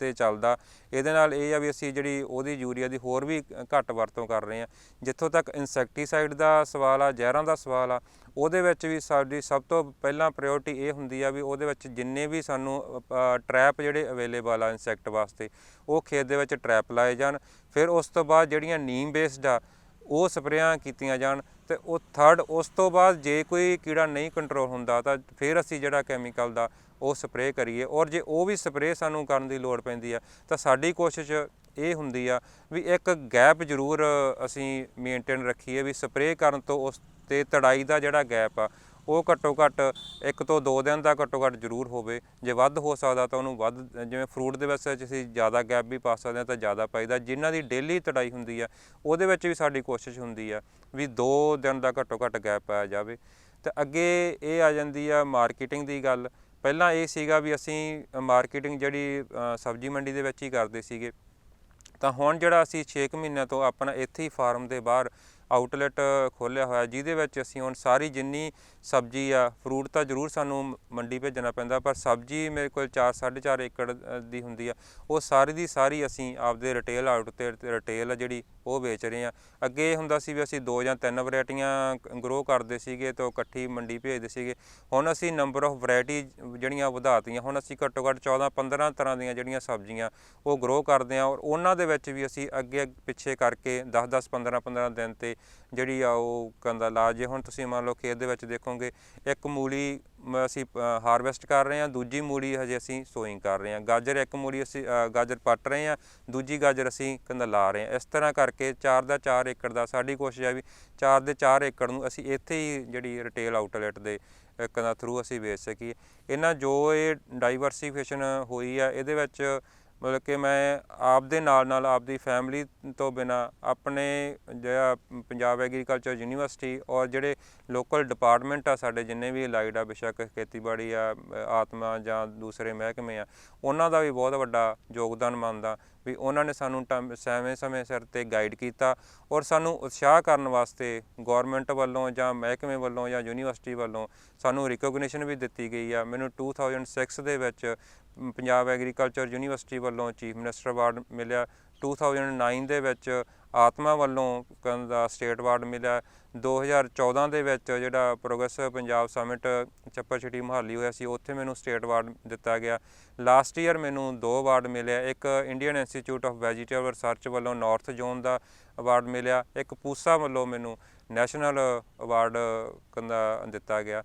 ਤੇ- ਚੱਲਦਾ। ਇਹਦੇ ਨਾਲ ਇਹ ਆ ਵੀ ਅਸੀਂ ਜਿਹੜੀ ਉਹਦੀ ਯੂਰੀਆ ਦੀ ਹੋਰ ਵੀ ਘੱਟ ਵਰਤੋਂ ਕਰ ਰਹੇ ਹਾਂ। ਜਿੱਥੋਂ ਤੱਕ ਇਨਸੈਕਟੀਸਾਈਡ ਦਾ ਸਵਾਲ ਆ, ਜ਼ਹਿਰਾਂ ਦਾ ਸਵਾਲ ਆ, ਉਹਦੇ ਵਿੱਚ ਵੀ ਸਾਡੀ ਸਭ ਤੋਂ ਪਹਿਲਾਂ ਪ੍ਰਾਇੋਰਟੀ ਇਹ ਹੁੰਦੀ ਆ ਵੀ ਉਹਦੇ ਵਿੱਚ ਜਿੰਨੇ ਵੀ ਸਾਨੂੰ ਟਰੈਪ ਜਿਹੜੇ ਅਵੇਲੇਬਲ ਆ ਇਨਸੈਕਟ ਵਾਸਤੇ, ਉਹ ਖੇਤ ਦੇ ਵਿੱਚ ਟਰੈਪ ਲਾਏ ਜਾਣ। ਫਿਰ ਉਸ ਤੋਂ ਬਾਅਦ ਜਿਹੜੀਆਂ ਨੀਮ ਬੇਸਡ ਆ ਉਹ ਸਪਰੇਆਂ ਕੀਤੀਆਂ ਜਾਣ ਤੇ ਉਹ ਥਰਡ, ਉਸ ਤੋਂ ਬਾਅਦ ਜੇ ਕੋਈ ਕੀੜਾ ਨਹੀਂ ਕੰਟਰੋਲ ਹੁੰਦਾ ਤਾਂ ਫਿਰ ਅਸੀਂ ਜਿਹੜਾ ਕੈਮੀਕਲ ਦਾ ਉਹ ਸਪਰੇਅ ਕਰੀਏ ਔਰ ਜੇ ਉਹ ਵੀ ਸਪਰੇਅ ਸਾਨੂੰ ਕਰਨ ਦੀ ਲੋੜ ਪੈਂਦੀ ਆ, ਤਾਂ ਸਾਡੀ ਕੋਸ਼ਿਸ਼ ਇਹ ਹੁੰਦੀ ਆ ਵੀ ਇੱਕ ਗੈਪ ਜ਼ਰੂਰ ਅਸੀਂ ਮੇਨਟੇਨ ਰੱਖੀਏ ਵੀ ਸਪਰੇਅ ਕਰਨ ਤੋਂ ਉਸ ਤੇ ਤੜਾਈ ਦਾ ਜਿਹੜਾ ਗੈਪ ਆ ਉਹ ਘੱਟੋ ਘੱਟ ਇੱਕ ਤੋਂ ਦੋ ਦਿਨ ਦਾ ਘੱਟੋ ਘੱਟ ਜ਼ਰੂਰ ਹੋਵੇ। ਜੇ ਵੱਧ ਹੋ ਸਕਦਾ ਤਾਂ ਉਹਨੂੰ ਵੱਧ, ਜਿਵੇਂ ਫਰੂਟ ਦੇ ਵਿੱਚ ਅਸੀਂ ਜ਼ਿਆਦਾ ਗੈਪ ਵੀ ਪਾ ਸਕਦੇ ਹਾਂ ਤਾਂ ਜ਼ਿਆਦਾ ਪਾਈਦਾ। ਜਿਨ੍ਹਾਂ ਦੀ ਡੇਲੀ ਤੜਾਈ ਹੁੰਦੀ ਆ, ਉਹਦੇ ਵਿੱਚ ਵੀ ਸਾਡੀ ਕੋਸ਼ਿਸ਼ ਹੁੰਦੀ ਆ ਵੀ ਦੋ ਦਿਨ ਦਾ ਘੱਟੋ ਘੱਟ ਗੈਪ ਪਾਇਆ ਜਾਵੇ। ਤੇ ਅੱਗੇ ਇਹ ਆ ਜਾਂਦੀ ਆ ਮਾਰਕੀਟਿੰਗ ਦੀ ਗੱਲ। ਪਹਿਲਾਂ ਇਹ ਸੀਗਾ ਵੀ ਅਸੀਂ ਮਾਰਕੀਟਿੰਗ ਜਿਹੜੀ ਸਬਜ਼ੀ ਮੰਡੀ ਦੇ ਵਿੱਚ ਹੀ ਕਰਦੇ ਸੀਗੇ। ਤਾਂ ਹੁਣ ਜਿਹੜਾ ਅਸੀਂ 6 ਮਹੀਨਿਆਂ ਤੋਂ ਆਪਣਾ ਇੱਥੇ ਹੀ ਫਾਰਮ ਦੇ ਬਾਹਰ ਆਊਟਲੈਟ ਖੋਲ੍ਹਿਆ ਹੋਇਆ, ਜਿਹਦੇ ਵਿੱਚ ਅਸੀਂ ਹੁਣ ਸਾਰੀ ਜਿੰਨੀ ਸਬਜ਼ੀ ਆ, ਫਰੂਟ ਤਾਂ ਜ਼ਰੂਰ ਸਾਨੂੰ ਮੰਡੀ ਭੇਜਣਾ ਪੈਂਦਾ, ਪਰ ਸਬਜ਼ੀ ਮੇਰੇ ਕੋਲ 4 4.5 ਏਕੜ ਦੀ ਹੁੰਦੀ ਆ। ਉਹ ਸਾਰੀ ਦੀ ਸਾਰੀ ਅਸੀਂ ਆਪਦੇ ਰਿਟੇਲ ਆਊਟ ਤੇ ਰਿਟੇਲ ਆ ਜਿਹੜੀ ਉਹ ਵੇਚ ਰਹੇ ਆ। ਅੱਗੇ ਇਹ ਹੁੰਦਾ ਸੀ ਵੀ ਅਸੀਂ ਦੋ ਜਾਂ ਤਿੰਨ ਵੈਰਾਈਟੀਆਂ ਗਰੋ ਕਰਦੇ ਸੀਗੇ ਤੇ ਉਹ ਇਕੱਠੀ ਮੰਡੀ ਭੇਜਦੇ ਸੀਗੇ। ਹੁਣ ਅਸੀਂ ਨੰਬਰ ਆਫ ਵੈਰਾਈਟੀ ਜਿਹੜੀਆਂ ਵਧਾਤੀਆਂ, ਹੁਣ ਅਸੀਂ ਘੱਟੋ ਘੱਟ 14 15 ਤਰ੍ਹਾਂ ਦੀਆਂ ਜਿਹੜੀਆਂ ਸਬਜ਼ੀਆਂ ਉਹ ਗਰੋ ਕਰਦੇ ਆ ਔਰ ਉਹਨਾਂ ਦੇ ਵਿੱਚ ਵੀ ਅਸੀਂ ਅੱਗੇ ਪਿੱਛੇ ਕਰਕੇ 10 10 15 15 ਦਿਨ ਤੇ ਜਿਹੜੀ ਆ ਉਹ ਕੰਦਾ ਲਾ ਜੇ ਹੁਣ ਤੁਸੀਂ ਮੰਨ ਲਓ ਖੇਤ ਦੇ ਵਿੱਚ ਦੇਖੋ ਦੇਖੋਗੇ ਇੱਕ ਮੂਲੀ ਅਸੀਂ ਹਾਰਵੈਸਟ ਕਰ ਰਹੇ ਹਾਂ, ਦੂਜੀ ਮੂਲੀ ਹਜੇ ਅਸੀਂ ਸੋਇੰਗ ਕਰ ਰਹੇ ਹਾਂ। ਗਾਜਰ ਇੱਕ ਮੂਲੀ ਅਸੀਂ ਗਾਜਰ ਪੱਟ ਰਹੇ ਹਾਂ, ਦੂਜੀ ਗਾਜਰ ਅਸੀਂ ਕੰਦਾ ਲਾ ਰਹੇ ਹਾਂ। ਇਸ ਤਰ੍ਹਾਂ ਕਰਕੇ 4 ਦਾ 4 ਏਕੜ ਦਾ ਸਾਡੀ ਕੋਸ਼ਿਸ਼ ਹੈ ਵੀ 4 ਦੇ 4 ਏਕੜ ਨੂੰ ਅਸੀਂ ਇੱਥੇ ਹੀ ਜਿਹੜੀ ਰਿਟੇਲ ਆਊਟਲੈਟ ਦੇ ਕੰਦਾ ਥਰੂ ਅਸੀਂ ਵੇਚ ਸਕੀਏ। ਇਹਨਾਂ ਜੋ ਇਹ ਡਾਈਵਰਸੀਫਿਕੇਸ਼ਨ ਹੋਈ ਆ, ਇਹਦੇ ਵਿੱਚ ਮਤਲਬ ਕਿ ਮੈਂ ਆਪ ਦੇ ਨਾਲ ਨਾਲ ਆਪਦੀ ਫੈਮਿਲੀ ਤੋਂ ਬਿਨਾ ਆਪਣੇ ਜਿਹੜਾ ਪੰਜਾਬ ਐਗਰੀਕਲਚਰ ਯੂਨੀਵਰਸਿਟੀ ਔਰ ਜਿਹੜੇ ਲੋਕਲ ਡਿਪਾਰਟਮੈਂਟ ਆ, ਸਾਡੇ ਜਿੰਨੇ ਵੀ ਅਲਾਈਡ ਆ, ਬੇਸ਼ੱਕ ਖੇਤੀਬਾੜੀ ਆ, ਆਤਮਾ ਜਾਂ ਦੂਸਰੇ ਮਹਿਕਮੇ ਆ, ਉਹਨਾਂ ਦਾ ਵੀ ਬਹੁਤ ਵੱਡਾ ਯੋਗਦਾਨ ਮੰਨਦਾ ਵੀ ਉਹਨਾਂ ਨੇ ਸਾਨੂੰ ਟਮ- ਸਮੇਂ ਸਮੇਂ ਸਿਰ ਤੇ ਗਾਈਡ ਕੀਤਾ ਔਰ ਸਾਨੂੰ ਉਤਸ਼ਾਹ ਕਰਨ ਵਾਸਤੇ ਗਵਰਨਮੈਂਟ ਵੱਲੋਂ ਜਾਂ ਮਹਿਕਮੇ ਵੱਲੋਂ ਜਾਂ ਯੂਨੀਵਰਸਿਟੀ ਵੱਲੋਂ ਸਾਨੂੰ ਰਿਕੋਗਨੀਸ਼ਨ ਵੀ ਦਿੱਤੀ ਗਈ ਆ। ਮੈਨੂੰ 2006 ਦੇ ਵਿੱਚ ਪੰਜਾਬ ਐਗਰੀਕਲਚਰ ਯੂਨੀਵਰਸਿਟੀ ਵੱਲੋਂ ਚੀਫ ਮਿਨਿਸਟਰ ਅਵਾਰਡ ਮਿਲਿਆ। 2009 ਦੇ ਵਿੱਚ ਆਤਮਾ ਵੱਲੋਂ ਕਨ ਦਾ ਸਟੇਟ ਅਵਾਰਡ ਮਿਲਿਆ। 2014 ਦੇ ਵਿੱਚ ਜਿਹੜਾ ਪ੍ਰੋਗਰੈਸਿਵ ਪੰਜਾਬ ਸਮਿਟ ਚੱਪਰ ਛਿਟੀ ਮੁਹਾਲੀ ਹੋਇਆ ਸੀ, ਉੱਥੇ ਮੈਨੂੰ ਸਟੇਟ ਅਵਾਰਡ ਦਿੱਤਾ ਗਿਆ। ਲਾਸਟ ਈਅਰ ਮੈਨੂੰ ਦੋ ਅਵਾਰਡ ਮਿਲਿਆ। ਇੱਕ Indian institute of vegetable research ਵੱਲੋਂ ਨਾਰਥ ਜ਼ੋਨ ਦਾ ਅਵਾਰਡ ਮਿਲਿਆ। ਇੱਕ ਪੂਸਾ ਵੱਲੋਂ ਮੈਨੂੰ ਨੈਸ਼ਨਲ ਅਵਾਰਡ ਕੰਦਾ ਦਿੱਤਾ ਗਿਆ।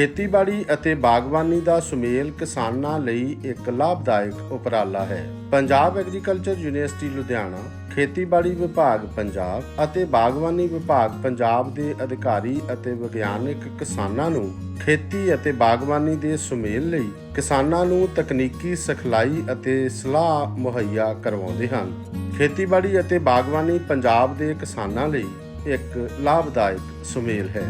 ਖੇਤੀਬਾੜੀ ਅਤੇ ਬਾਗਬਾਨੀ ਦਾ ਸੁਮੇਲ ਕਿਸਾਨਾਂ ਲਈ ਇੱਕ ਲਾਭਦਾਇਕ ਉਪਰਾਲਾ ਹੈ। ਪੰਜਾਬ ਐਗਰੀਕਲਚਰ ਯੂਨੀਵਰਸਿਟੀ ਲੁਧਿਆਣਾ, ਖੇਤੀਬਾੜੀ ਵਿਭਾਗ ਪੰਜਾਬ ਅਤੇ ਬਾਗਬਾਨੀ ਵਿਭਾਗ ਪੰਜਾਬ ਦੇ ਅਧਿਕਾਰੀ ਅਤੇ ਵਿਗਿਆਨਕ ਕਿਸਾਨਾਂ ਨੂੰ ਖੇਤੀ ਅਤੇ ਬਾਗਬਾਨੀ ਦੇ ਸੁਮੇਲ ਲਈ ਕਿਸਾਨਾਂ ਨੂੰ ਤਕਨੀਕੀ ਸਿਖਲਾਈ ਅਤੇ ਸਲਾਹ ਮੁਹੱਈਆ ਕਰਵਾਉਂਦੇ ਹਨ। ਖੇਤੀਬਾੜੀ ਅਤੇ ਬਾਗਬਾਨੀ ਪੰਜਾਬ ਦੇ ਕਿਸਾਨਾਂ ਲਈ ਇੱਕ ਲਾਭਦਾਇਕ ਸੁਮੇਲ ਹੈ।